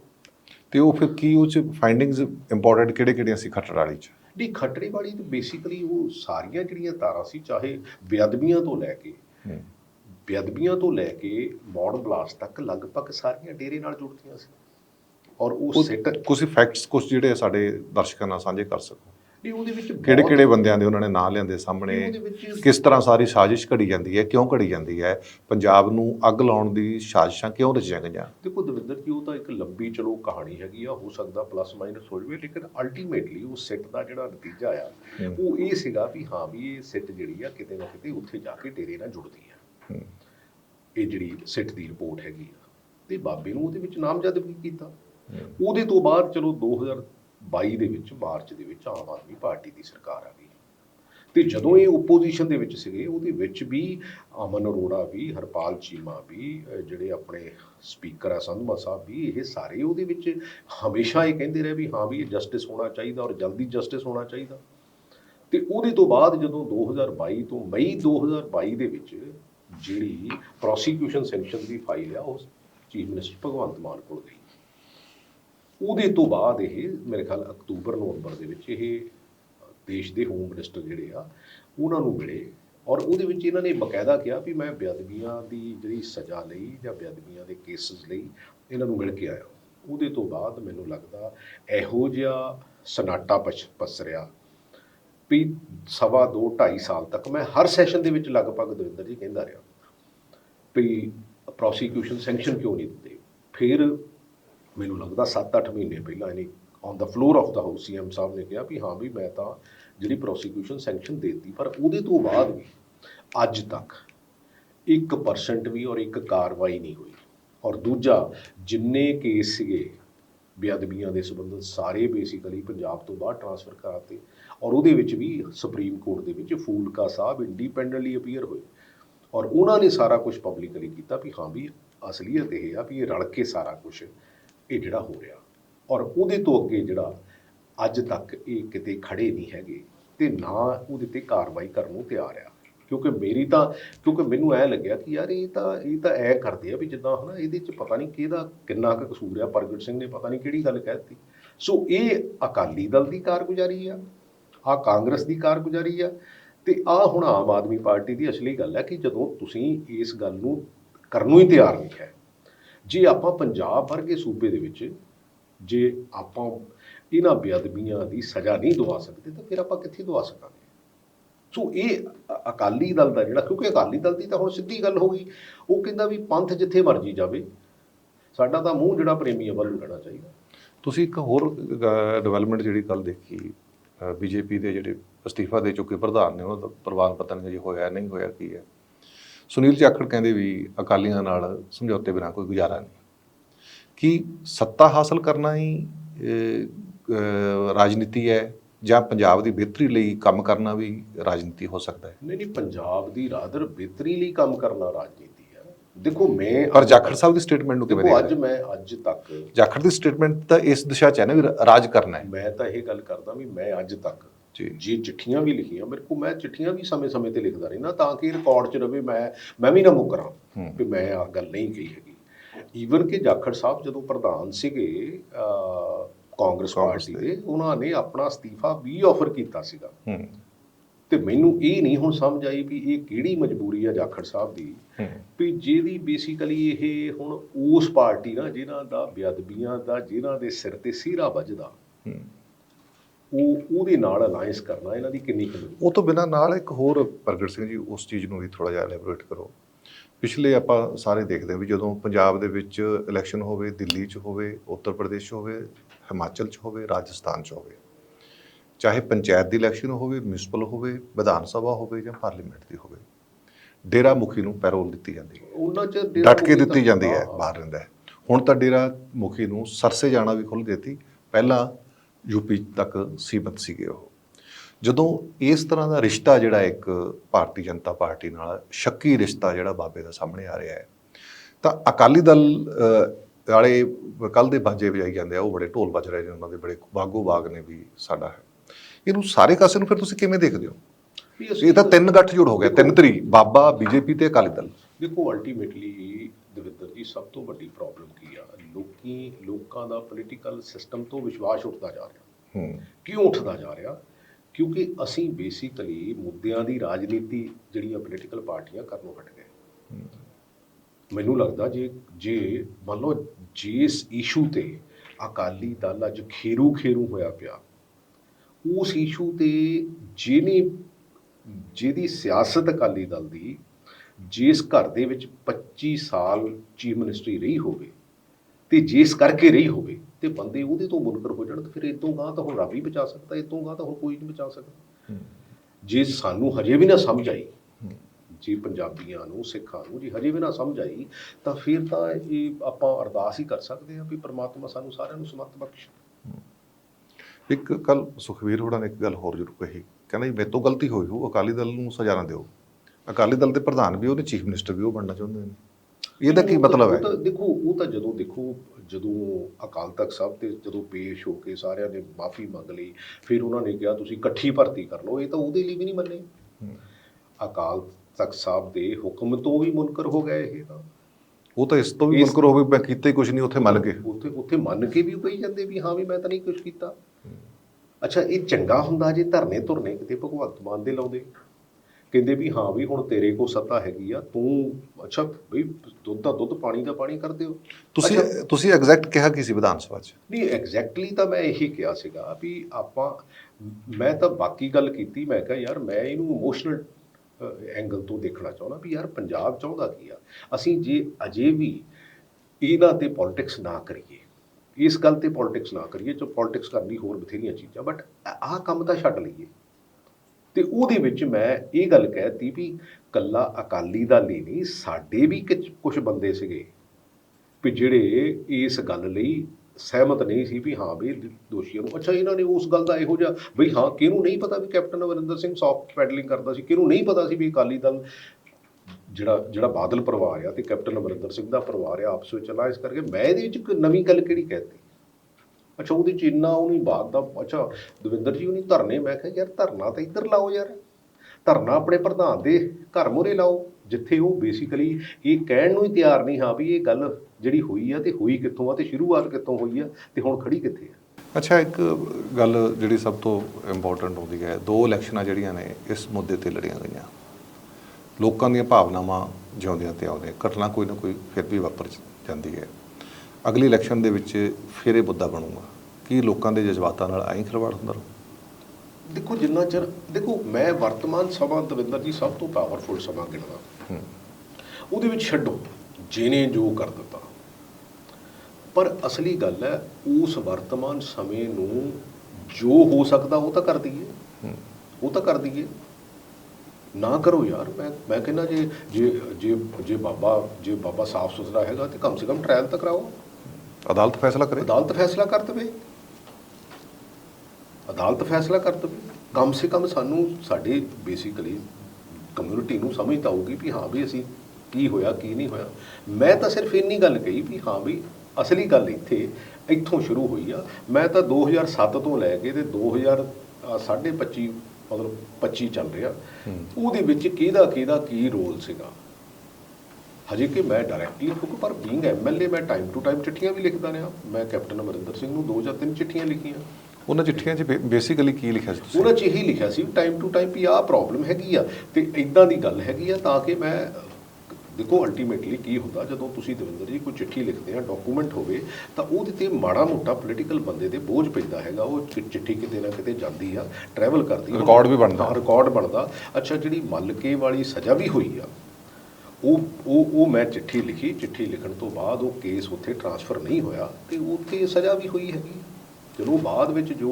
ਤੇ ਉਹ ਫਿਰ ਕੀ ਉਹ ਚ ਫਾਈਂਡਿੰਗਸ ਇੰਪੋਰਟੈਂਟ ਕਿਹੜੇ ਕਿਹੜੀਆਂ ਸੀ ਖੱਟੜ ਵਾਲੀ ਚ? ਦੀ ਖੱਟੜੇ ਵਾਲੀ ਤੇ ਬੇਸਿਕਲੀ ਉਹ ਸਾਰੀਆਂ ਜਿਹੜੀਆਂ ਤਾਰਾਂ ਸੀ ਚਾਹੇ ਬੇਅਦਬੀਆਂ ਤੋਂ ਲੈ ਕੇ ਬੇਅਦਬੀਆਂ ਤੋਂ ਲੈ ਕੇ ਮੌਡ ਬਲਾਸਟ ਤੱਕ ਲਗਭਗ ਸਾਰੀਆਂ ਡੇਰੇ ਨਾਲ ਜੁੜਦੀਆਂ ਸੀ। ਔਰ ਉਹ ਸਿੱਟ ਕੁਝ ਫੈਕਟਸ ਕੁਝ ਜਿਹੜੇ ਸਾਡੇ ਦਰਸ਼ਕਾਂ ਨਾਲ ਸਾਂਝੇ ਕਰ ਸਕੋ। ਨਹੀਂ ਉਹਦੇ ਵਿੱਚ ਕਿਹੜੇ ਕਿਹੜੇ ਬੰਦਿਆਂ ਦੇ ਉਹਨਾਂ ਨੇ ਨਾਂ ਲਿਆਂਦੇ ਸਾਹਮਣੇ? ਕਿਸ ਤਰ੍ਹਾਂ ਸਾਰੀ ਸਾਜ਼ਿਸ਼ ਘੜੀ ਜਾਂਦੀ ਹੈ? ਕਿਉਂ ਘੜੀ ਜਾਂਦੀ ਹੈ? ਪੰਜਾਬ ਨੂੰ ਅੱਗ ਲਾਉਣ ਦੀ ਸਾਜ਼ਿਸ਼ਾਂ ਕਿਉਂ ਰਚੀਆਂ ਗਈਆਂ? ਦੇਖੋ ਦਵਿੰਦਰ ਜੀ ਉਹ ਤਾਂ ਇੱਕ ਲੰਬੀ ਚਲੋ ਕਹਾਣੀ ਹੈਗੀ ਆ ਹੋ ਸਕਦਾ ਪਲੱਸ ਮਾਈਨਸ ਹੋ ਜਾਵੇ ਲੇਕਿਨ ਅਲਟੀਮੇਟਲੀ ਉਹ ਸਿੱਟ ਦਾ ਜਿਹੜਾ ਨਤੀਜਾ ਆ ਹੂੰ। ਉਹ ਇਹ ਸੀਗਾ ਵੀ ਹਾਂ ਵੀ ਇਹ ਸਿੱਟ ਜਿਹੜੀ ਆ ਕਿਤੇ ਨਾ ਕਿਤੇ ਉੱਥੇ ਜਾ ਕੇ ਡੇਰੇ ਨਾਲ ਜੁੜਦੀ ਆ। ਇਹ ਜਿਹੜੀ ਸਿੱਟ ਦੀ ਰਿਪੋਰਟ ਹੈਗੀ ਆ ਤੇ ਬਾਬੇ ਨੂੰ ਉਹਦੇ ਵਿੱਚ ਨਾਮਜ਼ਦ ਵੀ ਕੀਤਾ। ਉਹਦੇ ਤੋਂ ਬਾਅਦ ਚਲੋ 2022 ਦੇ ਵਿੱਚ, ਮਾਰਚ ਦੇ ਵਿੱਚ ਆਮ ਆਦਮੀ ਪਾਰਟੀ ਦੀ ਸਰਕਾਰ ਆ ਗਈ। ਤੇ ਜਦੋਂ ਇਹ ਓਪੋਜੀਸ਼ਨ ਦੇ ਵਿੱਚ ਸੀਗੇ, ਉਹਦੇ ਵਿੱਚ ਵੀ ਅਮਨ ਅਰੋੜਾ ਵੀ, ਹਰਪਾਲ ਚੀਮਾ ਵੀ ਜਿਹੜੇ ਆਪਣੇ ਸਪੀਕਰ ਆ ਸੰਧਮਾ ਸਾਹਿਬ ਵੀ, ਇਹ ਸਾਰੇ ਉਹਦੇ ਵਿੱਚ ਹਮੇਸ਼ਾ ਇਹ ਕਹਿੰਦੇ ਰਹੇ ਵੀ ਹਾਂ ਵੀ ਇਹ ਜਸਟਿਸ ਹੋਣਾ ਚਾਹੀਦਾ ਔਰ ਜਲਦੀ ਜਸਟਿਸ ਹੋਣਾ ਚਾਹੀਦਾ। ਤੇ ਉਹਦੇ ਤੋਂ ਬਾਅਦ ਜਦੋਂ 2022 ਤੋਂ ਮਈ 2022 ਦੇ ਵਿੱਚ ਜਿਹੜੀ ਪ੍ਰੋਸੀਕਿਊਸ਼ਨ ਸੈਂਕਸ਼ਨ ਦੀ ਫਾਈਲ ਆ, ਉਹ ਚੀਫ ਮਿਨਿਸਟਰ ਭਗਵੰਤ ਮਾਨ ਕੋਲ ਗਈ। ਉਹਦੇ ਤੋਂ ਬਾਅਦ ਇਹ ਮੇਰੇ ਖਿਆਲ ਅਕਤੂਬਰ, ਨਵੰਬਰ ਦੇ ਵਿੱਚ ਇਹ ਦੇਸ਼ ਦੇ ਹੋਮ ਮਿਨਿਸਟਰ ਜਿਹੜੇ ਆ, ਉਹਨਾਂ ਨੂੰ ਮਿਲੇ। ਔਰ ਉਹਦੇ ਵਿੱਚ ਇਹਨਾਂ ਨੇ ਬਕਾਇਦਾ ਕਿਹਾ ਵੀ ਮੈਂ ਬੇਅਦਬੀਆਂ ਦੀ ਜਿਹੜੀ ਸਜ਼ਾ ਲਈ ਜਾਂ ਬੇਅਦਬੀਆਂ ਦੇ ਕੇਸਸ ਲਈ ਇਹਨਾਂ ਨੂੰ ਮਿਲ ਕੇ ਆਇਆ ਉਹਦੇ ਤੋਂ ਬਾਅਦ ਮੈਨੂੰ ਲੱਗਦਾ ਇਹੋ ਜਿਹਾ ਸਨਾਟਾ ਪਛ, ਪਸਰਿਆ ਵੀ ਸਵਾ ਦੋ 2.5 ਸਾਲ ਤੱਕ ਮੈਂ ਹਰ ਸੈਸ਼ਨ ਦੇ ਵਿੱਚ ਲਗਭਗ ਦਵਿੰਦਰ ਜੀ ਕਹਿੰਦਾ ਰਿਹਾ ਵੀ ਪ੍ਰੋਸੀਕਿਊਸ਼ਨ ਸੈਂਕਸ਼ਨ ਕਿਉਂ ਨਹੀਂ ਦਿੰਦੇ ਫਿਰ ਮੈਨੂੰ ਲੱਗਦਾ 7-8 ਮਹੀਨੇ ਪਹਿਲਾਂ ਇਹਨੇ on the floor of the house CM ਸਾਹਿਬ ਨੇ ਕਿਹਾ ਵੀ ਹਾਂ ਵੀ ਮੈਂ ਤਾਂ ਜਿਹੜੀ ਪ੍ਰੋਸੀਕਿਊਸ਼ਨ ਸੈਂਕਸ਼ਨ ਦੇਤੀ, ਪਰ ਉਹਦੇ ਤੋਂ ਬਾਅਦ ਵੀ ਅੱਜ ਤੱਕ 1% ਵੀ ਔਰ ਇੱਕ ਕਾਰਵਾਈ ਨਹੀਂ ਹੋਈ। ਔਰ ਦੂਜਾ, ਜਿੰਨੇ ਕੇਸ ਸੀਗੇ ਬੇਅਦਬੀਆਂ ਦੇ ਸੰਬੰਧਿਤ ਸਾਰੇ ਬੇਸਿਕਲੀ ਪੰਜਾਬ ਤੋਂ ਬਾਹਰ ਟ੍ਰਾਂਸਫਰ ਕਰਾਤੇ। ਔਰ ਉਹਦੇ ਵਿੱਚ ਵੀ ਸੁਪਰੀਮ ਕੋਰਟ ਦੇ ਵਿੱਚ ਫੂਲਕਾ ਸਾਹਿਬ ਇੰਡੀਪੈਂਡੈਂਟਲੀ ਅਪੀਅਰ ਹੋਏ। ਔਰ ਉਹਨਾਂ ਨੇ ਸਾਰਾ ਕੁਝ ਪਬਲਿਕਲੀ ਕੀਤਾ ਵੀ ਹਾਂ ਵੀ ਅਸਲੀਅਤ ਇਹ ਆ ਵੀ ਇਹ ਰਲ ਕੇ ਸਾਰਾ ਕੁਝ ਇਹ ਜਿਹੜਾ ਹੋ ਰਿਹਾ। ਔਰ ਉਹਦੇ ਤੋਂ ਅੱਗੇ ਜਿਹੜਾ ਅੱਜ ਤੱਕ ਇਹ ਕਿਤੇ ਖੜੇ ਨਹੀਂ ਹੈਗੇ ਤੇ ਨਾ ਉਹਦੇ ਤੇ ਕਾਰਵਾਈ ਕਰਨ ਨੂੰ ਤਿਆਰ ਆ। ਕਿਉਂਕਿ ਮੇਰੀ ਤਾਂ, ਕਿਉਂਕਿ ਮੈਨੂੰ ਐ ਲੱਗਿਆ ਕਿ ਯਾਰ ਇਹ ਤਾਂ ਇਹ ਤਾਂ ਐ ਕਰਦੇ ਆ ਵੀ ਜਿੱਦਾਂ ਹਨਾ ਇਹਦੇ ਚ ਪਤਾ ਨਹੀਂ ਕਿਹਦਾ ਕਿੰਨਾ ਕੁ ਕਸੂਰ ਆ। ਪ੍ਰਗਟ ਸਿੰਘ ਨੇ ਪਤਾ ਨਹੀਂ ਕਿਹੜੀ ਗੱਲ ਕਹਿ ਦਿੱਤੀ। ਸੋ ਇਹ ਅਕਾਲੀ ਦਲ ਦੀ ਕਾਰਗੁਜ਼ਾਰੀ ਆ ਆ ਕਾਂਗਰਸ ਦੀ ਕਾਰਗੁਜ਼ਾਰੀ ਆ ਤੇ ਆ ਹੁਣ ਆਮ ਆਦਮੀ ਪਾਰਟੀ ਦੀ ਅਸਲੀ ਗੱਲ ਹੈ ਕਿ ਜਦੋਂ ਤੁਸੀਂ ਇਸ ਗੱਲ ਨੂੰ ਕਰਨ ਨੂੰ ਹੀ ਤਿਆਰ ਨਹੀਂ ਹੈ ਜੇ ਆਪਾਂ ਪੰਜਾਬ ਵਰਗੇ ਸੂਬੇ ਦੇ ਵਿੱਚ ਜੇ ਆਪਾਂ ਇਹਨਾਂ ਬੇਅਦਬੀਆਂ ਦੀ ਸਜ਼ਾ ਨਹੀਂ ਦਵਾ ਸਕਦੇ, ਤਾਂ ਫਿਰ ਆਪਾਂ ਕਿੱਥੇ ਦਵਾ ਸਕਾਂਗੇ? ਸੋ ਇਹ ਅਕਾਲੀ ਦਲ ਦਾ ਜਿਹੜਾ, ਕਿਉਂਕਿ ਅਕਾਲੀ ਦਲ ਦੀ ਤਾਂ ਹੁਣ ਸਿੱਧੀ ਗੱਲ ਹੋ ਗਈ। ਉਹ ਕਹਿੰਦਾ ਵੀ ਪੰਥ ਜਿੱਥੇ ਮਰਜ਼ੀ ਜਾਵੇ, ਸਾਡਾ ਤਾਂ ਮੂੰਹ ਜਿਹੜਾ ਪ੍ਰੇਮੀਆਂ ਵੱਲ ਨੂੰ ਲੈਣਾ ਚਾਹੀਦਾ। ਤੁਸੀਂ ਇੱਕ ਹੋਰ ਡਿਵੈਲਪਮੈਂਟ ਜਿਹੜੀ ਕੱਲ ਦੇਖੀ ਬੀਜੇਪੀ ਦੇ ਜਿਹੜੇ ਅਸਤੀਫਾ ਦੇ ਚੁੱਕੇ ਪ੍ਰਧਾਨ ਨੇ ਉਹਨਾਂ ਦਾ ਪ੍ਰਵਾਨ ਪਤਾ ਨਹੀਂ ਜੇ ਹੋਇਆ ਨਹੀਂ, ਹੋਇਆ ਕੀ ਹੈ? ਸੁਨੀਲ ਜਾਖੜ ਕਹਿੰਦੇ ਵੀ ਅਕਾਲੀਆਂ ਨਾਲ ਸਮਝੌਤੇ ਬਿਨਾਂ ਕੋਈ ਗੁਜ਼ਾਰਾ ਨਹੀਂ। ਕੀ ਸੱਤਾ ਹਾਸਲ ਕਰਨਾ ਹੀ ਰਾਜਨੀਤੀ ਹੈ ਜਾਂ ਪੰਜਾਬ ਦੀ ਬਿਹਤਰੀ ਲਈ ਕੰਮ ਕਰਨਾ ਵੀ ਰਾਜਨੀਤੀ ਹੋ ਸਕਦਾ ਹੈ? ਨਹੀਂ ਨਹੀਂ ਪੰਜਾਬ ਦੀ ਰਾਦਰ ਬਿਹਤਰੀ ਲਈ ਕੰਮ ਕਰਨਾ ਰਾਜਨੀਤੀ ਹੈ। ਦੇਖੋ ਮੈਂ ਪਰ ਜਾਖੜ ਸਾਹਿਬ ਦੀ ਸਟੇਟਮੈਂਟ ਨੂੰ ਕਿਵੇਂ ਦੇਖੋ ਅੱਜ ਮੈਂ ਅੱਜ ਤੱਕ ਜਾਖੜ ਦੀ ਸਟੇਟਮੈਂਟ ਤਾਂ ਇਸ ਦਿਸ਼ਾ 'ਚ ਹੈ ਨਾ ਵੀ ਰਾਜ ਕਰਨਾ ਹੈ। ਮੈਂ ਤਾਂ ਇਹ ਗੱਲ ਕਰਦਾ ਵੀ ਮੈਂ ਅੱਜ ਤੱਕ ਜੀ ਜੇ ਚਿੱਠੀਆਂ ਵੀ ਲਿਖੀਆਂ। ਮੇਰੇ ਕੋਲ ਮੈਂ ਚਿੱਠੀਆਂ ਵੀ ਸਮੇਂ-ਸਮੇਂ ਤੇ ਲਿਖਦਾ ਰਹਿਣਾ ਤਾਂ ਕਿ ਰਿਕਾਰਡ 'ਚ ਰਵੇ ਮੈਂ ਮੈਂ ਵੀ ਨਾ ਮੁਕਰਾਂ। ਵੀ ਮੈਂ ਆ ਗੱਲ ਨਹੀਂ ਕਹੀ ਹੈਗੀ। ਈਵਨ ਕਿ ਜਾਖੜ ਸਾਹਿਬ ਜਦੋਂ ਪ੍ਰਧਾਨ ਸੀਗੇ ਕਾਂਗਰਸ ਪਾਰਟੀ ਦੇ। ਉਹਨਾਂ ਨੇ ਆਪਣਾ ਅਸਤੀਫਾ ਵੀ ਆਫਰ ਕੀਤਾ ਸੀਗਾ। ਤੇ ਤੇ ਮੈਨੂੰ ਇਹ ਨਹੀਂ ਹੁਣ ਸਮਝ ਆਈ ਵੀ ਇਹ ਕਿਹੜੀ ਮਜਬੂਰੀ ਆ ਜਾਖੜ ਸਾਹਿਬ ਦੀ। ਵੀ ਜਿਹਦੀ ਬੇਸਿਕਲੀ ਇਹ ਹੁਣ ਉਸ ਪਾਰਟੀ ਨਾਲ ਜਿਨ੍ਹਾਂ ਦਾ ਬੇਅਦਬੀਆਂ ਦਾ ਜਿਨ੍ਹਾਂ ਦੇ ਸਿਰ ਤੇ ਸਿਹਰਾ ਵੱਜਦਾ ਉਹ ਉਹਦੇ ਨਾਲ ਅਲਾਈਅੰਸ ਕਰਨਾ ਇਹਨਾਂ ਦੀ ਕਿੰਨੀ ਕੁ ਉਹ ਤੋਂ ਬਿਨਾਂ ਨਾਲ ਇੱਕ ਹੋਰ ਪ੍ਰਗਟ ਸਿੰਘ ਜੀ ਉਸ ਚੀਜ਼ ਨੂੰ ਵੀ ਥੋੜਾ ਜਿਹਾ ਐਲੈਬੋਰੇਟ ਕਰੋ। ਪਿਛਲੇ ਆਪਾਂ ਸਾਰੇ ਦੇਖਦੇ ਹਾਂ ਵੀ ਜਦੋਂ ਪੰਜਾਬ ਦੇ ਵਿੱਚ ਇਲੈਕਸ਼ਨ ਹੋਵੇ ਦਿੱਲੀ 'ਚ ਹੋਵੇ ਉੱਤਰ ਪ੍ਰਦੇਸ਼ 'ਚ ਹੋਵੇ ਹਿਮਾਚਲ 'ਚ ਹੋਵੇ ਰਾਜਸਥਾਨ 'ਚ ਹੋਵੇ ਚਾਹੇ ਪੰਚਾਇਤ ਦੀ ਇਲੈਕਸ਼ਨ ਹੋਵੇ ਮਿਊਨਿਸਪਲ ਹੋਵੇ ਵਿਧਾਨ ਸਭਾ ਹੋਵੇ ਜਾਂ ਪਾਰਲੀਮੈਂਟ ਦੀ ਹੋਵੇ ਡੇਰਾ ਮੁਖੀ ਨੂੰ ਪੈਰੋਲ ਦਿੱਤੀ ਜਾਂਦੀ ਹੈ। ਉਹਨਾਂ ਚ ਡੇਰਾ ਡਟ ਕੇ ਦਿੱਤੀ ਜਾਂਦੀ ਹੈ। ਬਾਹਰ ਰਹਿੰਦਾ ਹੈ। ਹੁਣ ਤਾਂ ਡੇਰਾ ਮੁਖੀ ਨੂੰ ਸਰਸੇ ਜਾਣਾ ਵੀ ਖੁੱਲ੍ਹ ਦਿੱਤੀ। ਪਹਿਲਾਂ ਯੂਪੀ ਤੱਕ ਸੀਮਤ ਸੀਗੇ ਉਹ। ਜਦੋਂ ਇਸ ਤਰ੍ਹਾਂ ਦਾ ਰਿਸ਼ਤਾ ਜਿਹੜਾ ਇੱਕ ਭਾਰਤੀ ਜਨਤਾ ਪਾਰਟੀ ਨਾਲ ਸ਼ੱਕੀ ਰਿਸ਼ਤਾ ਜਿਹੜਾ ਬਾਬੇ ਦਾ ਸਾਹਮਣੇ ਆ ਰਿਹਾ ਹੈ ਤਾਂ ਅਕਾਲੀ ਦਲ ਵਾਲੇ ਕੱਲ ਦੇ ਬਾਜੇ ਵਜਾਈ ਜਾਂਦੇ ਆ ਉਹ ਬੜੇ ਢੋਲ ਵੱਜ ਰਹੇ ਨੇ ਉਹਨਾਂ ਦੇ ਬੜੇ ਬਾਗੋ ਬਾਗ ਨੇ ਵੀ ਸਾਡਾ। ਹੈ ਇਹਨੂੰ ਸਾਰੇ ਕਾਸੇ ਨੂੰ ਫਿਰ ਤੁਸੀਂ ਕਿਵੇਂ ਦੇਖਦੇ ਹੋ? ਇਹ ਤਾਂ ਤਿੰਨ ਗੱਠਜੋੜ ਹੋ ਗਿਆ ਤਿੰਨ ਧਰੀ ਬਾਬਾ ਬੀਜੇਪੀ ਤੇ ਅਕਾਲੀ ਦਲ। ਦੇਖੋ ਅਲਟੀਮੇਟਲੀ ਦਵਿੰਦਰ ਜੀ ਸਭ ਤੋਂ ਵੱਡੀ ਪ੍ਰੋਬਲਮ ਕੀ ਆ? ਲੋਕੀ ਲੋਕਾਂ ਦਾ ਪੋਲੀਟੀਕਲ ਸਿਸਟਮ ਤੋਂ ਵਿਸ਼ਵਾਸ ਉੱਠਦਾ ਜਾ ਰਿਹਾ। ਹੂੰ। ਕਿਉਂ ਉੱਠਦਾ ਜਾ ਰਿਹਾ? ਕਿਉਂਕਿ ਅਸੀਂ ਬੇਸਿਕਲੀ ਮੁੱਦਿਆਂ ਦੀ ਰਾਜਨੀਤੀ ਜਿਹੜੀਆਂ ਪੋਲੀਟੀਕਲ ਪਾਰਟੀਆਂ ਕਰਨੋਂ ਹਟ ਗਏ। ਮੈਨੂੰ ਲੱਗਦਾ ਜੇ ਜੇ ਮੰਨ ਲਓ ਜਿਸ ਇਸ਼ੂ ਤੇ ਅਕਾਲੀ ਦਲ ਅੱਜ ਖੇਰੂ ਖੇਰੂ ਹੋਇਆ ਪਿਆ ਉਸ ਇਸ਼ੂ ਤੇ ਜਿਹਨੇ ਜਿਹਦੀ ਸਿਆਸਤ ਅਕਾਲੀ ਦਲ ਦੀ ਜਿਸ ਘਰ ਦੇ ਵਿੱਚ 25 ਸਾਲ ਚੀਫ ਮਿਨਿਸਟਰੀ ਰਹੀ ਹੋਵੇ ਤੇ ਜਿਸ ਕਰਕੇ ਰਹੀ ਹੋਵੇ ਤੇ ਬੰਦੇ ਉਹਦੇ ਤੋਂ ਮੁਨਕਰ ਹੋ ਜਾਣ ਤਾਂ ਫਿਰ ਇਤੋਂ ਗਾਂ ਤਾਂ ਹੁਣ ਰੱਬ ਹੀ ਬਚਾ ਸਕਦਾ ਇਤੋਂ ਗਾਂ ਤਾਂ ਹੁਣ ਕੋਈ ਨਹੀਂ ਬਚਾ ਸਕਦਾ। ਜੇ ਸਾਨੂੰ ਹਜੇ ਵੀ ਨਾ ਸਮਝ ਆਈ ਜੇ ਪੰਜਾਬੀਆਂ ਨੂੰ ਸਿੱਖਾਂ ਨੂੰ ਜੇ ਹਜੇ ਵੀ ਨਾ ਸਮਝ ਆਈ ਤਾਂ ਫਿਰ ਤਾਂ ਇਹ ਆਪਾਂ ਅਰਦਾਸ ਹੀ ਕਰ ਸਕਦੇ ਹਾਂ ਵੀ ਪ੍ਰਮਾਤਮਾ ਸਾਨੂੰ ਸਾਰਿਆਂ ਨੂੰ ਸਮਰਥ ਬਖਸ਼। ਇੱਕ ਕੱਲ ਸੁਖਵੀਰ ਹੋਣਾ ਨੇ ਇੱਕ ਗੱਲ ਹੋਰ ਜ਼ਰੂਰ ਕਹੀ। ਕਹਿੰਦਾ ਜੀ ਮੇਰੇ ਤੋਂ ਗਲਤੀ ਹੋਈ ਹੋ ਅਕਾਲੀ ਦਲ ਨੂੰ ਸਜ਼ਾ ਨਾ ਦਿਓ। ਅਕਾਲੀ ਦਲ ਦੇ ਪ੍ਰਧਾਨ ਵੀ ਉਹਨੇ ਚੀਫ ਮਿਨਿਸਟਰ ਵੀ ਉਹ ਬਣਨਾ ਚਾਹੁੰਦੇ ਨੇ। ਇਹਦਾ ਕੀ ਮਤਲਬ ਹੈ? ਤਾਂ ਦੇਖੋ ਉਹ ਤਾਂ ਜਦੋਂ ਦੇਖੋ ਜਦੋਂ ਅਕਾਲ ਤਖਤ ਸਾਹਿਬ ਤੇ ਜਦੋਂ ਪੇਸ਼ ਹੋ ਕੇ ਸਾਰਿਆਂ ਨੇ ਮਾਫੀ ਮੰਗ ਲਈ ਫਿਰ ਉਹਨਾਂ ਨੇ ਕਿਹਾ ਤੁਸੀਂ ਇਕੱਠੀ ਭਰਤੀ ਕਰ ਲਓ। ਇਹ ਤਾਂ ਉਹਦੇ ਲਈ ਵੀ ਨਹੀਂ ਮੰਨੇ। ਅਕਾਲ ਤਖਤ ਸਾਹਿਬ ਦੇ ਹੁਕਮ ਤੋਂ ਵੀ ਮੁਨਕਰ ਹੋ ਗਏ ਇਹ ਤਾਂ। ਉਹ ਤਾਂ ਇਸ ਤੋਂ ਵੀ ਮੁਨਕਰ ਹੋਵੇ ਮੈਂ ਕੀਤਾ ਹੀ ਕੁਝ ਨਹੀਂ ਉੱਥੇ ਮੰਨ ਕੇ। ਉੱਥੇ ਉੱਥੇ ਮੰਨ ਕੇ ਵੀ ਕਹੀ ਜਾਂਦੇ ਵੀ ਹਾਂ ਵੀ ਮੈਂ ਤਾਂ ਨਹੀਂ ਕੁਝ ਕੀਤਾ। ਅੱਛਾ ਇਹ ਚੰਗਾ ਹੁੰਦਾ ਜੇ ਧਰਨੇ ਧੁਰਨੇ ਕਿਤੇ ਭਗਵੰਤ ਮਾਨ ਦੇ ਲਾਉਂਦੇ? ਕਹਿੰਦੇ ਵੀ ਹਾਂ ਵੀ ਹੁਣ ਤੇਰੇ ਕੋਲ ਸੱਤਾ ਹੈਗੀ ਆ ਤੂੰ ਅੱਛਾ ਬਈ ਦੁੱਧ ਦਾ ਦੁੱਧ ਪਾਣੀ ਦਾ ਪਾਣੀ ਕਰ ਦਿਓ ਤੁਸੀਂ ਤੁਸੀਂ ਐਗਜ਼ੈਕਟ ਕਿਹਾ ਕੀ ਸੀ ਵਿਧਾਨ ਸਭਾ 'ਚ? ਨਹੀਂ ਐਗਜ਼ੈਕਟਲੀ ਤਾਂ ਮੈਂ ਇਹੀ ਕਿਹਾ ਸੀਗਾ ਵੀ ਆਪਾਂ ਮੈਂ ਤਾਂ ਬਾਕੀ ਗੱਲ ਕੀਤੀ ਮੈਂ ਕਿਹਾ ਯਾਰ ਮੈਂ ਇਹਨੂੰ ਇਮੋਸ਼ਨਲ ਐਂਗਲ ਤੋਂ ਦੇਖਣਾ ਚਾਹੁੰਦਾ ਵੀ ਯਾਰ ਪੰਜਾਬ ਚਾਹੁੰਦਾ ਕੀ ਆ? ਅਸੀਂ ਜੇ ਅਜੇ ਵੀ ਇਹਨਾਂ ਤੇ ਪੋਲਿਟਿਕਸ ਨਾ ਕਰੀਏ ਇਸ ਗੱਲ ਤੇ ਪੋਲਿਟਿਕਸ ਨਾ ਕਰੀਏ ਜੋ ਪੋਲਿਟਿਕਸ ਕਰਨੀ ਹੋਰ ਬਥੇਰੀਆਂ ਚੀਜ਼ਾਂ ਬਟ ਆਹ ਕੰਮ ਤਾਂ ਛੱਡ ਲਈਏ। ਤੇ ਉਹਦੇ ਵਿੱਚ ਮੈਂ ਇਹ ਗੱਲ ਕਹਿਤੀ ਵੀ ਕੱਲਾ ਅਕਾਲੀ ਦਲ ਹੀ ਨਹੀਂ, ਸਾਡੇ ਵੀ ਕੁਝ ਬੰਦੇ ਸੀਗੇ ਵੀ ਜਿਹੜੇ ਇਸ ਗੱਲ ਲਈ ਸਹਿਮਤ ਨਹੀਂ ਸੀ ਵੀ ਹਾਂ ਵੀ ਦੋਸ਼ੀਆਂ ਨੂੰ, ਅੱਛਾ ਇਹਨਾਂ ਨੇ ਉਸ ਗੱਲ ਦਾ ਇਹੋ ਜਿਹਾ ਵੀ ਹਾਂ ਕਿਹਨੂੰ ਨਹੀਂ ਪਤਾ ਵੀ Captain Amarinder Singh soft pedalling ਕਰਦਾ ਸੀ, ਕਿਹਨੂੰ ਨਹੀਂ ਪਤਾ ਸੀ ਵੀ ਅਕਾਲੀ ਦਲ ਜਿਹੜਾ ਜਿਹੜਾ ਬਾਦਲ ਪਰਿਵਾਰ ਆ ਤੇ ਕੈਪਟਨ ਅਮਰਿੰਦਰ ਸਿੰਘ ਦਾ ਪਰਿਵਾਰ ਆ ਆਪਸ ਵਿੱਚ ਅਲਾਈਅੰਸ ਕਰਕੇ ਮੈਂ ਇਹਦੇ ਵਿੱਚ ਇੱਕ ਨਵੀਂ ਗੱਲ ਕਿਹੜੀ ਕਹਿਤੀ? ਅੱਛਾ, ਉਹਦੇ ਚ ਇੰਨਾ ਉਹ ਨਹੀਂ ਬਾਤ ਦਾ ਅੱਛਾ, ਦਵਿੰਦਰ ਜੀ ਉਹ ਨਹੀਂ ਧਰਨੇ, ਮੈਂ ਕਿਹਾ, ਯਾਰ, ਧਰਨਾ ਤਾਂ ਇੱਧਰ ਲਾਓ ਯਾਰ। ਧਰਨਾ ਆਪਣੇ ਪ੍ਰਧਾਨ ਦੇ ਘਰ ਮੂਹਰੇ ਲਾਓ, ਜਿੱਥੇ ਉਹ ਬੇਸਿਕਲੀ ਇਹ ਕਹਿਣ ਨੂੰ ਹੀ ਤਿਆਰ ਨਹੀਂ, ਹਾਂ ਵੀ ਇਹ ਗੱਲ ਜਿਹੜੀ ਹੋਈ ਆ, ਤੇ ਹੋਈ ਕਿੱਥੋਂ ਆ, ਤੇ ਸ਼ੁਰੂਆਤ ਕਿੱਥੋਂ ਹੋਈ ਆ, ਤੇ ਹੁਣ ਖੜੀ ਕਿੱਥੇ ਆ? ਅੱਛਾ, ਇੱਕ ਗੱਲ ਜਿਹੜੀ ਸਭ ਤੋਂ ਇੰਪੋਰਟੈਂਟ ਹੁੰਦੀ ਹੈ, ਦੋ ਇਲੈਕਸ਼ਨਾਂ ਜਿਹੜੀਆਂ ਨੇ, ਇਸ ਮੁੱਦੇ ਤੇ ਲੜੀਆਂ ਗਈਆਂ। ਲੋਕਾਂ ਦੀਆਂ ਭਾਵਨਾਵਾਂ ਜਿਉਂਦਿਆਂ ਤੇ ਆਉਂਦੀਆਂ, ਘਟਨਾ ਕੋਈ ਨਾ ਕੋਈ ਫਿਰ ਵੀ ਵਾਪਰ ਜਾਂਦੀ ਹੈ। ਅਗਲੀ ਇਲੈਕਸ਼ਨ ਦੇ ਵਿੱਚ ਫਿਰ ਇਹ ਮੁੱਦਾ ਬਣੂਗਾ। ਕੀ ਲੋਕਾਂ ਦੇ ਜਜ਼ਬਾਤਾਂ ਨਾਲ ਐਂ ਖਿਲਵਾੜ ਹੁੰਦਾ ਰਹੂ? ਦੇਖੋ ਜਿੰਨਾ ਚਿਰ ਦੇਖੋ ਮੈਂ ਵਰਤਮਾਨ ਸਮਾਂ ਦਵਿੰਦਰ ਜੀ ਸਭ ਤੋਂ ਪਾਵਰਫੁਲ ਸਮਾਂ ਗਿਣਦਾ। ਉਹਦੇ ਵਿੱਚ ਛੱਡੋ ਜਿਹਨੇ ਜੋ ਕਰ ਦਿੱਤਾ। ਪਰ ਅਸਲੀ ਗੱਲ ਹੈ ਉਸ ਵਰਤਮਾਨ ਸਮੇਂ ਨੂੰ ਜੋ ਹੋ ਸਕਦਾ ਉਹ ਤਾਂ ਕਰ ਦਈਏ। ਉਹ ਤਾਂ ਕਰ ਦਈਏ। ਨਾ ਕਰੋ ਯਾਰ ਮੈਂ ਮੈਂ ਕਹਿੰਦਾ ਜੇ ਜੇ ਜੇ ਜੇ ਬਾਬਾ ਜੇ ਬਾਬਾ ਸਾਫ਼ ਸੁਥਰਾ ਹੈਗਾ ਤੇ ਕਮ ਸੇ ਕਮ ਟ੍ਰਾਇਲ ਤਾਂ ਕਰਾਓ। ਅਦਾਲਤ ਫੈਸਲਾ ਕਰੇ। ਅਦਾਲਤ ਫੈਸਲਾ ਕਰ ਦੇਵੇ। ਅਦਾਲਤ ਫੈਸਲਾ ਕਰ ਦੇਵੇ। ਕਮ ਸੇ ਕਮ ਸਾਨੂੰ ਸਾਡੇ ਬੇਸਿਕਲੀ ਕਮਿਊਨਿਟੀ ਨੂੰ ਸਮਝ ਤਾਂ ਆਊਗੀ ਵੀ ਹਾਂ ਵੀ ਅਸੀਂ ਕੀ ਹੋਇਆ ਕੀ ਨਹੀਂ ਹੋਇਆ। ਮੈਂ ਤਾਂ ਸਿਰਫ ਇੰਨੀ ਗੱਲ ਕਹੀ ਵੀ ਹਾਂ ਵੀ ਅਸਲੀ ਗੱਲ ਇੱਥੇ ਇੱਥੋਂ ਸ਼ੁਰੂ ਹੋਈ ਆ। ਮੈਂ ਤਾਂ 2007 ਤੋਂ ਲੈ ਕੇ ਤੇ 2000 25 ਮਤਲਬ 25 ਚੱਲ ਰਿਹਾ। ਉਹਦੇ ਵਿੱਚ ਕਿਹਦਾ ਕਿਹਦਾ ਕੀ ਰੋਲ ਸੀਗਾ? ਹਜੇ ਕਿ ਮੈਂ ਡਾਇਰੈਕਟਲੀ ਕਿਉਂਕਿ ਪਰ ਬੀਇੰਗ ਐਮਐਲਏ ਮੈਂ ਟਾਈਮ ਟੂ ਟਾਈਮ ਚਿੱਠੀਆਂ ਵੀ ਲਿਖਦਾ ਰਿਹਾ। ਮੈਂ ਕੈਪਟਨ ਅਮਰਿੰਦਰ ਸਿੰਘ ਨੂੰ ਦੋ ਜਾਂ ਤਿੰਨ ਚਿੱਠੀਆਂ ਲਿਖੀਆਂ। ਉਹਨਾਂ ਚਿੱਠੀਆਂ 'ਚ ਬੇਸਿਕਲੀ ਕੀ ਲਿਖਿਆ ਸੀ ਤੁਸੀਂ? ਉਹਨਾਂ 'ਚ ਇਹੀ ਲਿਖਿਆ ਸੀ ਟਾਈਮ ਟੂ ਟਾਈਮ ਵੀ ਆਹ ਪ੍ਰੋਬਲਮ ਹੈਗੀ ਆ ਤੇ ਇਦਾਂ ਦੀ ਗੱਲ ਹੈਗੀ ਆ ਤਾਂ ਕਿ ਮੈਂ ਦੇਖੋ ਅਲਟੀਮੇਟਲੀ ਕੀ ਹੁੰਦਾ ਜਦੋਂ ਤੁਸੀਂ ਦਵਿੰਦਰ ਜੀ ਕੋਈ ਚਿੱਠੀ ਲਿਖਦੇ ਆ ਡਾਕੂਮੈਂਟ ਹੋਵੇ ਤਾਂ ਉਹਦੇ ਤੇ ਮਾੜਾ ਮੋਟਾ ਪੋਲੀਟੀਕਲ ਬੰਦੇ ਦੇ ਬੋਝ ਪੈਂਦਾ ਹੈਗਾ। ਉਹ ਚਿੱਠੀ ਕਿਤੇ ਨਾ ਕਿਤੇ ਜਾਂਦੀ ਆ ਟਰੈਵਲ ਕਰਦੀ ਆ। Record ਵੀ ਬਣਦਾ। ਰਿਕਾਰਡ ਬਣਦਾ। ਅੱਛਾ ਜਿਹੜੀ ਮੱਲਕੇ ਵਾਲੀ ਸਜ਼ਾ ਵੀ ਹੋਈ ਆ ਉਹ ਉਹ ਉਹ ਮੈਂ ਚਿੱਠੀ ਲਿਖੀ ਚਿੱਠੀ ਲਿਖਣ ਤੋਂ ਬਾਅਦ ਉਹ ਕੇਸ ਉੱਥੇ ਟਰਾਂਸਫਰ ਨਹੀਂ ਹੋਇਆ ਤੇ ਉੱਥੇ ਸਜ਼ਾ ਵੀ ਹੋਈ ਹੈਗੀ। ਚਲੋ ਬਾਅਦ ਵਿੱਚ ਜੋ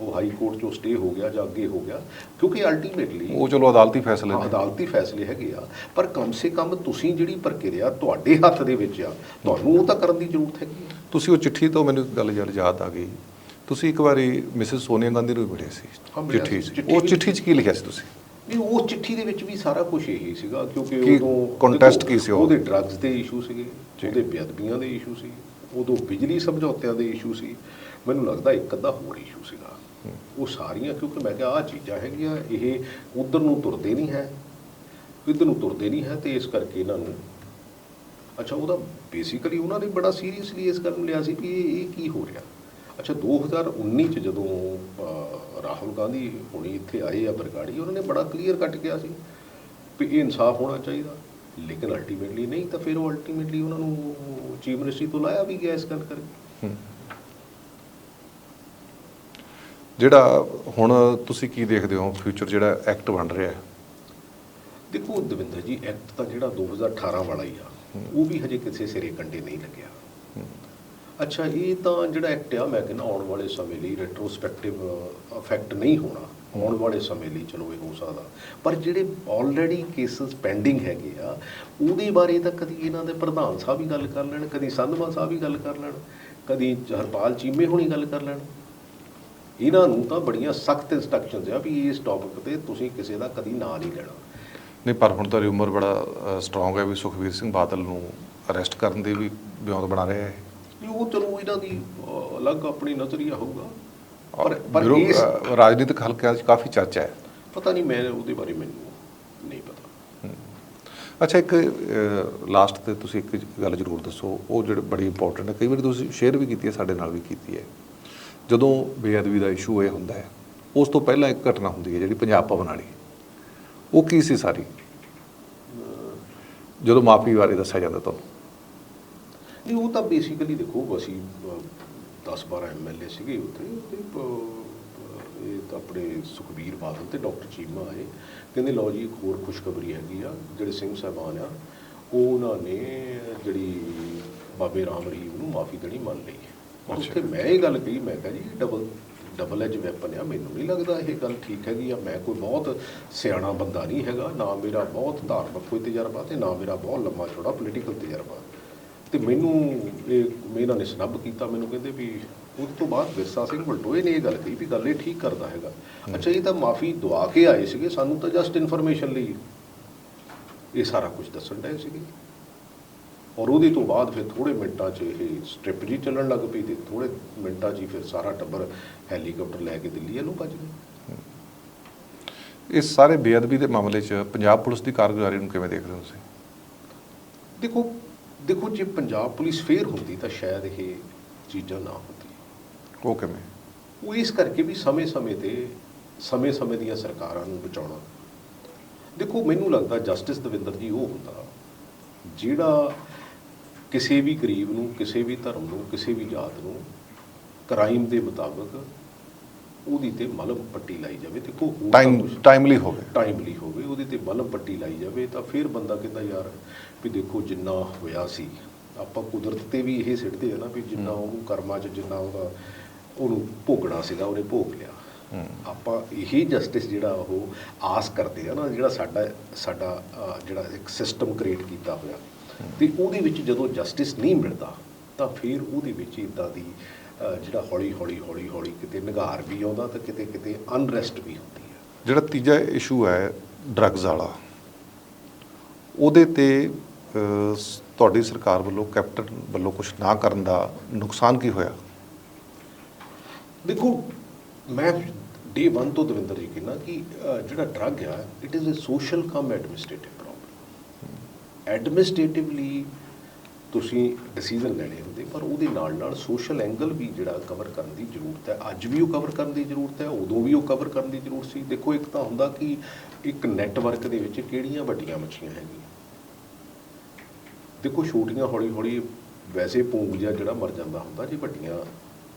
ਉਹ ਹਾਈ ਕੋਰਟ ਚੋਂ ਸਟੇ ਹੋ ਗਿਆ ਜਾਂ ਅੱਗੇ ਹੋ ਗਿਆ ਕਿਉਂਕਿ ਅਲਟੀਮੇਟਲੀ ਉਹ ਚਲੋ ਅਦਾਲਤੀ ਫੈਸਲੇ ਨੇ। ਅਦਾਲਤੀ ਫੈਸਲੇ ਹੈਗੇ ਆ ਪਰ ਕਮ ਸੇ ਕਮ ਤੁਸੀਂ ਜਿਹੜੀ ਪ੍ਰਕਿਰਿਆ ਤੁਹਾਡੇ ਹੱਥ ਦੇ ਵਿੱਚ ਆ ਤੁਹਾਨੂੰ ਉਹ ਤਾਂ ਕਰਨ ਦੀ ਜ਼ਰੂਰਤ ਹੈਗੀ ਤੁਸੀਂ ਉਹ ਚਿੱਠੀ ਤੋਂ ਮੈਨੂੰ ਗੱਲ ਯਾਦ ਯਾਦ ਆ ਗਈ। ਤੁਸੀਂ ਇੱਕ ਵਾਰੀ ਮਿਸਿਸ ਸੋਨੀਆ ਗਾਂਧੀ ਨੂੰ ਵੀ ਮਿਲੇ ਸੀ ਚਿੱਠੀ ਉਹ ਚਿੱਠੀ 'ਚ ਕੀ ਲਿਖਿਆ ਸੀ ਤੁਸੀਂ? ਵੀ ਉਹ ਚਿੱਠੀ ਦੇ ਵਿੱਚ ਵੀ ਸਾਰਾ ਕੁਝ ਇਹੀ ਸੀਗਾ ਕਿਉਂਕਿ ਕੀ ਉਦੋਂ contest ਕੀ ਸੀ ਉਹ? ਉਹਦੇ ਡਰੱਗਸ ਦੇ ਇਸ਼ੂ ਸੀਗੇ। ਉਹਦੇ ਬੇਅਦਬੀਆਂ ਦੇ ਇਸ਼ੂ ਸੀ ਉਦੋਂ ਬਿਜਲੀ ਸਮਝੌਤਿਆਂ ਦੇ ਇਸ਼ੂ ਸੀ ਮੈਨੂੰ ਲੱਗਦਾ ਇੱਕ ਅੱਧਾ ਹੋਰ ਇਸ਼ੂ ਸੀਗਾ ਉਹ ਸਾਰੀਆਂ ਕਿਉਂਕਿ ਮੈਂ ਕਿਹਾ ਆਹ ਚੀਜ਼ਾਂ ਹੈਗੀਆਂ ਇਹ ਉਧਰ ਨੂੰ ਤੁਰਦੇ ਨਹੀਂ ਹੈ ਇੱਧਰ ਨੂੰ ਤੁਰਦੇ ਨਹੀਂ ਹੈ ਤੇ ਇਸ ਕਰਕੇ ਇਹਨਾਂ ਨੂੰ ਅੱਛਾ ਉਹਦਾ ਬੇਸਿਕਲੀ ਉਹਨਾਂ ਨੇ ਬੜਾ ਸੀਰੀਅਸਲੀ ਇਸ ਗੱਲ ਨੂੰ ਲਿਆ ਸੀ ਵੀ ਇਹ ਇਹ ਕੀ ਹੋ ਰਿਹਾ ਅੱਛਾ 2019 ਚ ਜਦੋਂ ਰਾਹੁਲ ਗਾਂਧੀ ਹੁਣੀ ਇੱਥੇ ਆਏ ਆ ਬਰਗਾੜੀ ਉਹਨਾਂ ਨੇ ਬੜਾ ਕਲੀਅਰ ਕੱਟ ਕਿਹਾ ਸੀ ਵੀ ਇਹ ਇਨਸਾਫ ਹੋਣਾ ਚਾਹੀਦਾ। ਲੇਕਿਨ ਅਲਟੀਮੇਟਲੀ ਨਹੀਂ ਤਾਂ ਫਿਰ ਉਹ ਅਲਟੀਮੇਟਲੀ ਉਹਨਾਂ ਨੂੰ ਚੀਫ ਮਿਨਿਸਟਰੀ ਤੋਂ ਲਾਇਆ ਵੀ ਗਿਆ ਇਸ ਗੱਲ ਕਰਕੇ। ਜਿਹੜਾ ਹੁਣ ਤੁਸੀਂ ਕੀ ਦੇਖਦੇ ਹੋ? ਫਿਊਚਰ ਜਿਹੜਾ ਐਕਟ ਬਣ ਰਿਹਾ ਹੈ? ਦੇਖੋ ਦਵਿੰਦਰ ਜੀ ਐਕਟ ਤਾਂ ਜਿਹੜਾ 2018 ਵਾਲਾ ਹੀ ਆ ਉਹ ਵੀ ਹਜੇ ਕਿਸੇ ਸਿਰੇ ਕੰਡੇ ਨਹੀਂ ਲੱਗਿਆ। ਅੱਛਾ, ਇਹ ਤਾਂ ਜਿਹੜਾ ਐਕਟ ਆ, ਮੈਂ ਕਹਿੰਦਾ ਆਉਣ ਵਾਲੇ ਸਮੇਂ ਲਈ ਰੈਟਰੋਸਪੈਕਟਿਵ ਇਫੈਕਟ ਨਹੀਂ ਹੋਣਾ। ਆਉਣ ਵਾਲੇ ਸਮੇਂ ਲਈ ਚਲੋ ਇਹ ਹੋ ਸਕਦਾ। ਪਰ ਜਿਹੜੇ ਆਲਰੇਡੀ ਕੇਸਸ ਪੈਂਡਿੰਗ ਹੈਗੇ ਆ, ਉਹਦੇ ਬਾਰੇ ਤਾਂ ਕਦੀ ਇਹਨਾਂ ਦੇ ਪ੍ਰਧਾਨ ਸਾਹਿਬ ਹੀ ਗੱਲ ਕਰ ਲੈਣ, ਕਦੀ ਸੰਧਵਾ ਸਾਹਿਬ ਹੀ ਗੱਲ ਕਰ ਲੈਣ, ਕਦੀ ਹਰਪਾਲ ਚੀਮੇ ਹੋਣੀ ਗੱਲ ਕਰ ਲੈਣ। ਇਹਨਾਂ ਨੂੰ ਤਾਂ ਬੜੀਆਂ ਸਖਤ ਇਨਸਟਰਕਸ਼ਨਸ ਆ ਵੀ ਇਸ ਟੌਪਿਕ ਤੇ ਤੁਸੀਂ ਕਿਸੇ ਦਾ ਕਦੀ ਨਾਂ ਨਹੀਂ ਲੈਣਾ। ਨਹੀਂ, ਪਰ ਹੁਣ ਤੁਹਾਡੀ ਉਮਰ ਬੜਾ ਸਟਰੋਂਗ ਹੈ ਵੀ ਸੁਖਵੀਰ ਸਿੰਘ ਬਾਦਲ ਨੂੰ ਅਰੈਸਟ ਕਰਨ ਦੇ ਵੀ ਬਿਉਂਦ ਬਣਾ ਰਿਹਾ ਹੈ। ਵੀ ਉਹ ਚਲੋ ਇਹਨਾਂ ਦੀ ਅਲੱਗ ਆਪਣੀ ਨਜ਼ਰੀਆ ਹੋਊਗਾ ਪਰ ਪਰ ਇਸ ਰਾਜਨੀਤਿਕ ਹਲਕਿਆਂ 'ਚ ਕਾਫੀ ਚਰਚਾ ਹੈ। ਪਤਾ ਨਹੀਂ ਮੈਂ ਉਹਦੇ ਬਾਰੇ ਮੈਨੂੰ ਨਹੀਂ ਪਤਾ। ਅੱਛਾ ਇੱਕ ਲਾਸਟ ਤੇ ਤੁਸੀਂ ਇੱਕ ਗੱਲ ਜ਼ਰੂਰ ਦੱਸੋ। ਉਹ ਜਿਹੜੇ ਬੜੀ ਇੰਪੋਰਟੈਂਟ ਹੈ। ਕਈ ਵਾਰੀ ਤੁਸੀਂ ਸ਼ੇਅਰ ਵੀ ਕੀਤੀ ਹੈ ਸਾਡੇ ਨਾਲ ਵੀ ਕੀਤੀ ਹੈ। ਜਦੋਂ ਬੇਅਦਬੀ ਦਾ ਇਸ਼ੂ ਇਹ ਹੁੰਦਾ ਹੈ ਉਸ ਤੋਂ ਪਹਿਲਾਂ ਇੱਕ ਘਟਨਾ ਹੁੰਦੀ ਹੈ ਜਿਹੜੀ ਪੰਜਾਬ ਭਵਨ ਵਾਲੀ। ਉਹ ਕੀ ਸੀ ਸਾਰੀ? ਜਦੋਂ ਮਾਫੀ ਬਾਰੇ ਦੱਸਿਆ ਜਾਂਦਾ ਤੁਹਾਨੂੰ ਨਹੀਂ ਉਹ ਤਾਂ ਬੇਸਿਕਲੀ ਦੇਖੋ ਅਸੀਂ 10 12 ਐਮਐਲਏ ਸੀਗੇ ਉੱਥੇ ਤੇ ਇਹ ਤਾਂ ਆਪਣੇ ਸੁਖਬੀਰ ਬਾਦਲ ਤੇ ਡਾਕਟਰ ਚੀਮਾ ਆਏ। ਕਹਿੰਦੇ ਲਓ ਜੀ ਇੱਕ ਹੋਰ ਖੁਸ਼ਖਬਰੀ ਹੈਗੀ ਆ ਜਿਹੜੇ ਸਿੰਘ ਸਾਹਿਬਾਨ ਆ ਉਹ ਉਹਨਾਂ ਨੇ ਜਿਹੜੀ ਬਾਬੇ ਰਾਮ ਰਹੀਮ ਨੂੰ ਮਾਫੀ ਦੇਣੀ ਮੰਨ ਲਈ ਹੈ। ਉੱਥੇ ਮੈਂ ਇਹ ਗੱਲ ਕਹੀ ਮੈਂ ਕਿਹਾ ਜੀ ਡਬਲ ਡਬਲ ਐਜ ਵੈਪਨ ਆ ਮੈਨੂੰ ਨਹੀਂ ਲੱਗਦਾ ਇਹ ਗੱਲ ਠੀਕ ਹੈਗੀ ਆ। ਮੈਂ ਕੋਈ ਬਹੁਤ ਸਿਆਣਾ ਬੰਦਾ ਨਹੀਂ ਹੈਗਾ ਨਾ ਮੇਰਾ ਬਹੁਤ ਧਾਰਮਿਕ ਕੋਈ ਤਜਰਬਾ ਤੇ ਨਾ ਮੇਰਾ ਬਹੁਤ ਲੰਮਾ ਚੌੜਾ ਪੋਲੀਟੀਕਲ ਤਜਰਬਾ। ਤੇ ਮੈਨੂੰ ਇਹ ਇਹਨਾਂ ਨੇ ਸਨੱਬ ਕੀਤਾ ਮੈਨੂੰ ਕਹਿੰਦੇ ਵੀ ਉਸ ਤੋਂ ਬਾਅਦ ਵਿਰਸਾ ਸਿੰਘ ਬਲਟੋਏ ਨੇ ਇਹ ਗੱਲ ਕਹੀ ਵੀ ਗੱਲ ਇਹ ਠੀਕ ਕਰਦਾ ਹੈਗਾ। ਅੱਛਾ ਇਹ ਤਾਂ ਮਾਫੀ ਦਵਾ ਕੇ ਆਏ ਸੀਗੇ ਸਾਨੂੰ ਤਾਂ ਜਸਟ ਇਨਫੋਰਮੇਸ਼ਨ ਲਈ ਇਹ ਸਾਰਾ ਕੁਝ ਦੱਸਣ ਡਏ ਸੀਗੇ। ਔਰ ਉਹਦੇ ਤੋਂ ਬਾਅਦ ਫਿਰ ਥੋੜੇ ਮਿੰਟਾਂ 'ਚ ਇਹ ਸਟ੍ਰਿਪ ਜੀ ਚੱਲਣ ਲੱਗ ਪਈ ਤੇ ਥੋੜੇ ਮਿੰਟਾਂ 'ਚ ਹੀ ਫਿਰ ਸਾਰਾ ਟੱਬਰ ਹੈਲੀਕਾਪਟਰ ਲੈ ਕੇ ਦਿੱਲੀ ਵੱਲੋਂ ਭੱਜ ਗਏ। ਇਸ ਸਾਰੇ ਬੇਅਦਬੀ ਦੇ ਮਾਮਲੇ 'ਚ ਪੰਜਾਬ ਪੁਲਿਸ ਦੀ ਕਾਰਗੁਜ਼ਾਰੀ ਨੂੰ ਕਿਵੇਂ ਦੇਖਦੇ ਹੋ ਤੁਸੀਂ? ਦੇਖੋ ਦੇਖੋ ਜੇ ਪੰਜਾਬ ਪੁਲਿਸ ਫੇਰ ਹੁੰਦੀ ਤਾਂ ਸ਼ਾਇਦ ਇਹ ਚੀਜ਼ਾਂ ਨਾ ਹੁੰਦੀਆਂ। ਉਹ ਕਿਵੇਂ? ਉਹ ਇਸ ਕਰਕੇ ਵੀ ਸਮੇਂ-ਸਮੇਂ ਤੇ ਸਮੇਂ-ਸਮੇਂ ਦੀਆਂ ਸਰਕਾਰਾਂ ਨੂੰ ਬਚਾਉਣਾ। ਦੇਖੋ ਮੈਨੂੰ ਲੱਗਦਾ ਜਸਟਿਸ ਦਵਿੰਦਰ ਜੀ ਉਹ ਹੁੰਦਾ ਜਿਹੜਾ ਕਿਸੇ ਵੀ ਗਰੀਬ ਨੂੰ ਕਿਸੇ ਵੀ ਧਰਮ ਨੂੰ ਕਿਸੇ ਵੀ ਜਾਤ ਨੂੰ ਕ੍ਰਾਈਮ ਦੇ ਮੁਤਾਬਕ ਉਹਦੀ ਤੇ ਮਲਮ ਪੱਟੀ ਲਾਈ ਜਾਵੇ ਤਾਂ ਟਾਈਮ ਕੁਛ- ਟਾਈਮਲੀ ਹੋਵੇ। ਟਾਈਮਲੀ ਹੋਵੇ ਉਹਦੇ ਤੇ ਮਲਮ ਪੱਟੀ ਲਾਈ ਜਾਵੇ ਤਾਂ ਫਿਰ ਬੰਦਾ ਕਹਿੰਦਾ ਯਾਰ ਵੀ ਦੇਖੋ ਜਿੰਨਾ ਹੋਇਆ ਸੀ ਆਪਾਂ ਕੁਦਰਤ ਤੇ ਵੀ ਇਹ ਸਿੱਟਦੇ ਆ ਨਾ ਵੀ ਜਿੰਨਾ ਉਹਨੂੰ ਕਰਮਾਂ 'ਚ ਜਿੰਨਾ ਉਹਦਾ ਉਹਨੂੰ ਭੋਗਣਾ ਸੀਗਾ ਉਹਨੇ ਭੋਗ ਲਿਆ। ਆਪਾਂ ਇਹੀ ਜਸਟਿਸ ਜਿਹੜਾ ਉਹ ਆਸ ਕਰਦੇ ਆ ਨਾ ਜਿਹੜਾ ਸਾਡਾ ਸਾਡਾ ਜਿਹੜਾ ਇੱਕ ਸਿਸਟਮ ਕ੍ਰੀਏਟ ਕੀਤਾ ਹੋਇਆ। ਤੇ ਉਹਦੇ ਵਿੱਚ ਜਦੋਂ ਜਸਟਿਸ ਨਹੀਂ ਮਿਲਦਾ ਤਾਂ ਫਿਰ ਉਹਦੇ ਵਿੱਚ ਇਦਾਂ ਦੀ ਜਿਹੜਾ ਹੌਲੀ ਹੌਲੀ ਹੌਲੀ ਹੌਲੀ ਕਿਤੇ ਨਿਗਾਰ ਵੀ ਆਉਂਦਾ ਤੇ ਕਿਤੇ ਕਿਤੇ ਅਨਰੈਸਟ ਵੀ ਹੁੰਦੀ ਹੈ ਜਿਹੜਾ ਤੀਜਾ ਇਸ਼ੂ ਹੈ ਡਰੱਗਸ ਵਾਲਾ ਉਹਦੇ ਤੇ ਤੁਹਾਡੀ ਸਰਕਾਰ ਵੱਲੋਂ ਕੈਪਟਨ ਵੱਲੋਂ ਕੁਝ ਨਾ ਕਰਨ ਦਾ ਨੁਕਸਾਨ ਕੀ ਹੋਇਆ? ਦੇਖੋ ਮੈਂ ਡੇ 1 ਤੋਂ ਦਵਿੰਦਰ ਜੀ ਕਹਿੰਦਾ ਕਿ ਜਿਹੜਾ ਡਰੱਗ ਆ it is a social cum administrative problem administratively ਤੁਸੀਂ ਡਿਸੀਜਨ ਲੈਣੇ ਹੁੰਦੇ, ਪਰ ਉਹਦੇ ਨਾਲ ਨਾਲ ਸੋਸ਼ਲ ਐਂਗਲ ਵੀ ਜਿਹੜਾ ਕਵਰ ਕਰਨ ਦੀ ਜ਼ਰੂਰਤ ਹੈ। ਅੱਜ ਵੀ ਉਹ ਕਵਰ ਕਰਨ ਦੀ ਜ਼ਰੂਰਤ ਹੈ, ਉਦੋਂ ਵੀ ਉਹ ਕਵਰ ਕਰਨ ਦੀ ਜ਼ਰੂਰਤ ਸੀ। ਦੇਖੋ, ਇੱਕ ਤਾਂ ਹੁੰਦਾ ਕਿ ਇੱਕ ਨੈਟਵਰਕ ਦੇ ਵਿੱਚ ਕਿਹੜੀਆਂ ਵੱਡੀਆਂ ਮੱਛੀਆਂ ਹੈਗੀਆਂ? ਦੇਖੋ, ਛੋਟੀਆਂ ਹੌਲੀ ਹੌਲੀ ਵੈਸੇ ਪੂੰਗ ਜਿਹਾ ਜਿਹੜਾ ਮਰ ਜਾਂਦਾ ਹੁੰਦਾ, ਜੇ ਵੱਡੀਆਂ।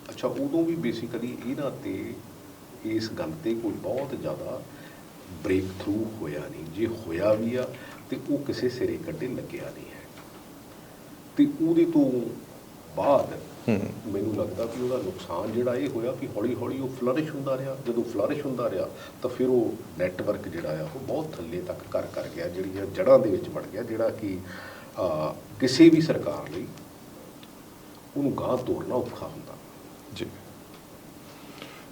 ਅੱਛਾ, ਉਦੋਂ ਵੀ ਬੇਸਿਕਲੀ ਇਹਨਾਂ ਤੇ ਇਸ ਗੱਲ ਤੇ ਕੋਈ ਬਹੁਤ ਜ਼ਿਆਦਾ ਬ੍ਰੇਕ ਥਰੂ ਹੋਇਆ ਨਹੀਂ। ਜੇ ਹੋਇਆ ਵੀ ਆ, ਤੇ ਉਹ ਕਿਸੇ ਸਿਰੇ ਕੱਢੇ ਲੱਗਿਆ ਨਹੀਂ ਹੈ। ਤੇ ਉਹਦੇ ਤੋਂ ਬਾਅਦ ਮੈਨੂੰ ਲੱਗਦਾ ਵੀ ਉਹਦਾ ਨੁਕਸਾਨ ਜਿਹੜਾ ਇਹ ਹੋਇਆ ਵੀ ਹੌਲੀ ਹੌਲੀ ਉਹ ਫਲਰਿਸ਼ ਹੁੰਦਾ ਰਿਹਾ। ਜਦੋਂ ਫਲਰਿਸ਼ ਹੁੰਦਾ ਰਿਹਾ ਤਾਂ ਫਿਰ ਉਹ ਨੈਟਵਰਕ ਜਿਹੜਾ ਆ ਉਹ ਬਹੁਤ ਥੱਲੇ ਤੱਕ ਕਰ ਕਰ ਗਿਆ ਜਿਹੜੀਆਂ ਜੜ੍ਹਾਂ ਦੇ ਵਿੱਚ ਵੜ ਗਿਆ ਜਿਹੜਾ ਕਿ ਕਿਸੇ ਵੀ ਸਰਕਾਰ ਲਈ ਉਹਨੂੰ ਗਾਂਹ ਤੋਰਨਾ ਔਖਾ ਹੁੰਦਾ। ਜੀ।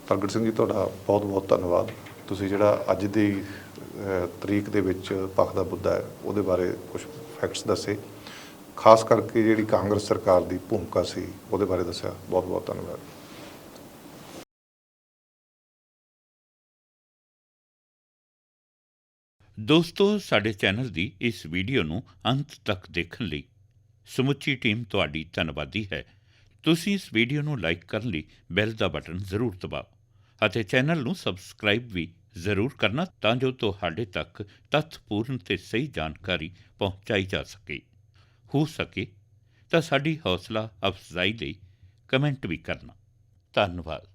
ਪ੍ਰਗਟ ਸਿੰਘ ਜੀ ਤੁਹਾਡਾ ਬਹੁਤ ਬਹੁਤ ਧੰਨਵਾਦ। ਤੁਸੀਂ ਜਿਹੜਾ ਅੱਜ ਦੀ ਤਰੀਕ ਦੇ ਵਿੱਚ ਪੱਖ ਦਾ ਮੁੱਦਾ ਹੈ ਉਹਦੇ ਬਾਰੇ ਕੁਝ ਫੈਕਟਸ ਦੱਸੇ। ਖਾਸ ਕਰਕੇ ਜਿਹੜੀ ਕਾਂਗਰਸ ਸਰਕਾਰ ਦੀ ਭੂਮਿਕਾ ਸੀ, ਉਹਦੇ ਬਾਰੇ ਦੱਸਿਆ। ਬਹੁਤ ਬਹੁਤ ਧੰਨਵਾਦ। ਦੋਸਤੋ, ਸਾਡੇ ਚੈਨਲ ਦੀ ਇਸ ਵੀਡੀਓ ਨੂੰ ਅੰਤ ਤੱਕ ਦੇਖਣ ਲਈ ਸਮੁੱਚੀ ਟੀਮ ਤੁਹਾਡੀ ਧੰਨਵਾਦੀ ਹੈ। ਤੁਸੀਂ ਇਸ ਵੀਡੀਓ ਨੂੰ ਲਾਈਕ ਕਰਨ ਲਈ ਬੈਲ ਦਾ ਬਟਨ ਜ਼ਰੂਰ ਦਬਾਓ ਅਤੇ ਚੈਨਲ ਨੂੰ ਸਬਸਕ੍ਰਾਈਬ ਵੀ ਜ਼ਰੂਰ ਕਰਨਾ ਤਾਂ ਜੋ ਤੁਹਾਡੇ ਤੱਕ ਤੱਥਪੂਰਨ ਤੇ ਸਹੀ ਜਾਣਕਾਰੀ ਪਹੁੰਚਾਈ ਜਾ ਸਕੇ। ਹੋ ਸਕੇ ਤਾਂ ਸਾਡੀ ਹੌਸਲਾ ਅਫਜ਼ਾਈ ਲਈ ਕਮੈਂਟ ਵੀ ਕਰਨਾ। ਧੰਨਵਾਦ।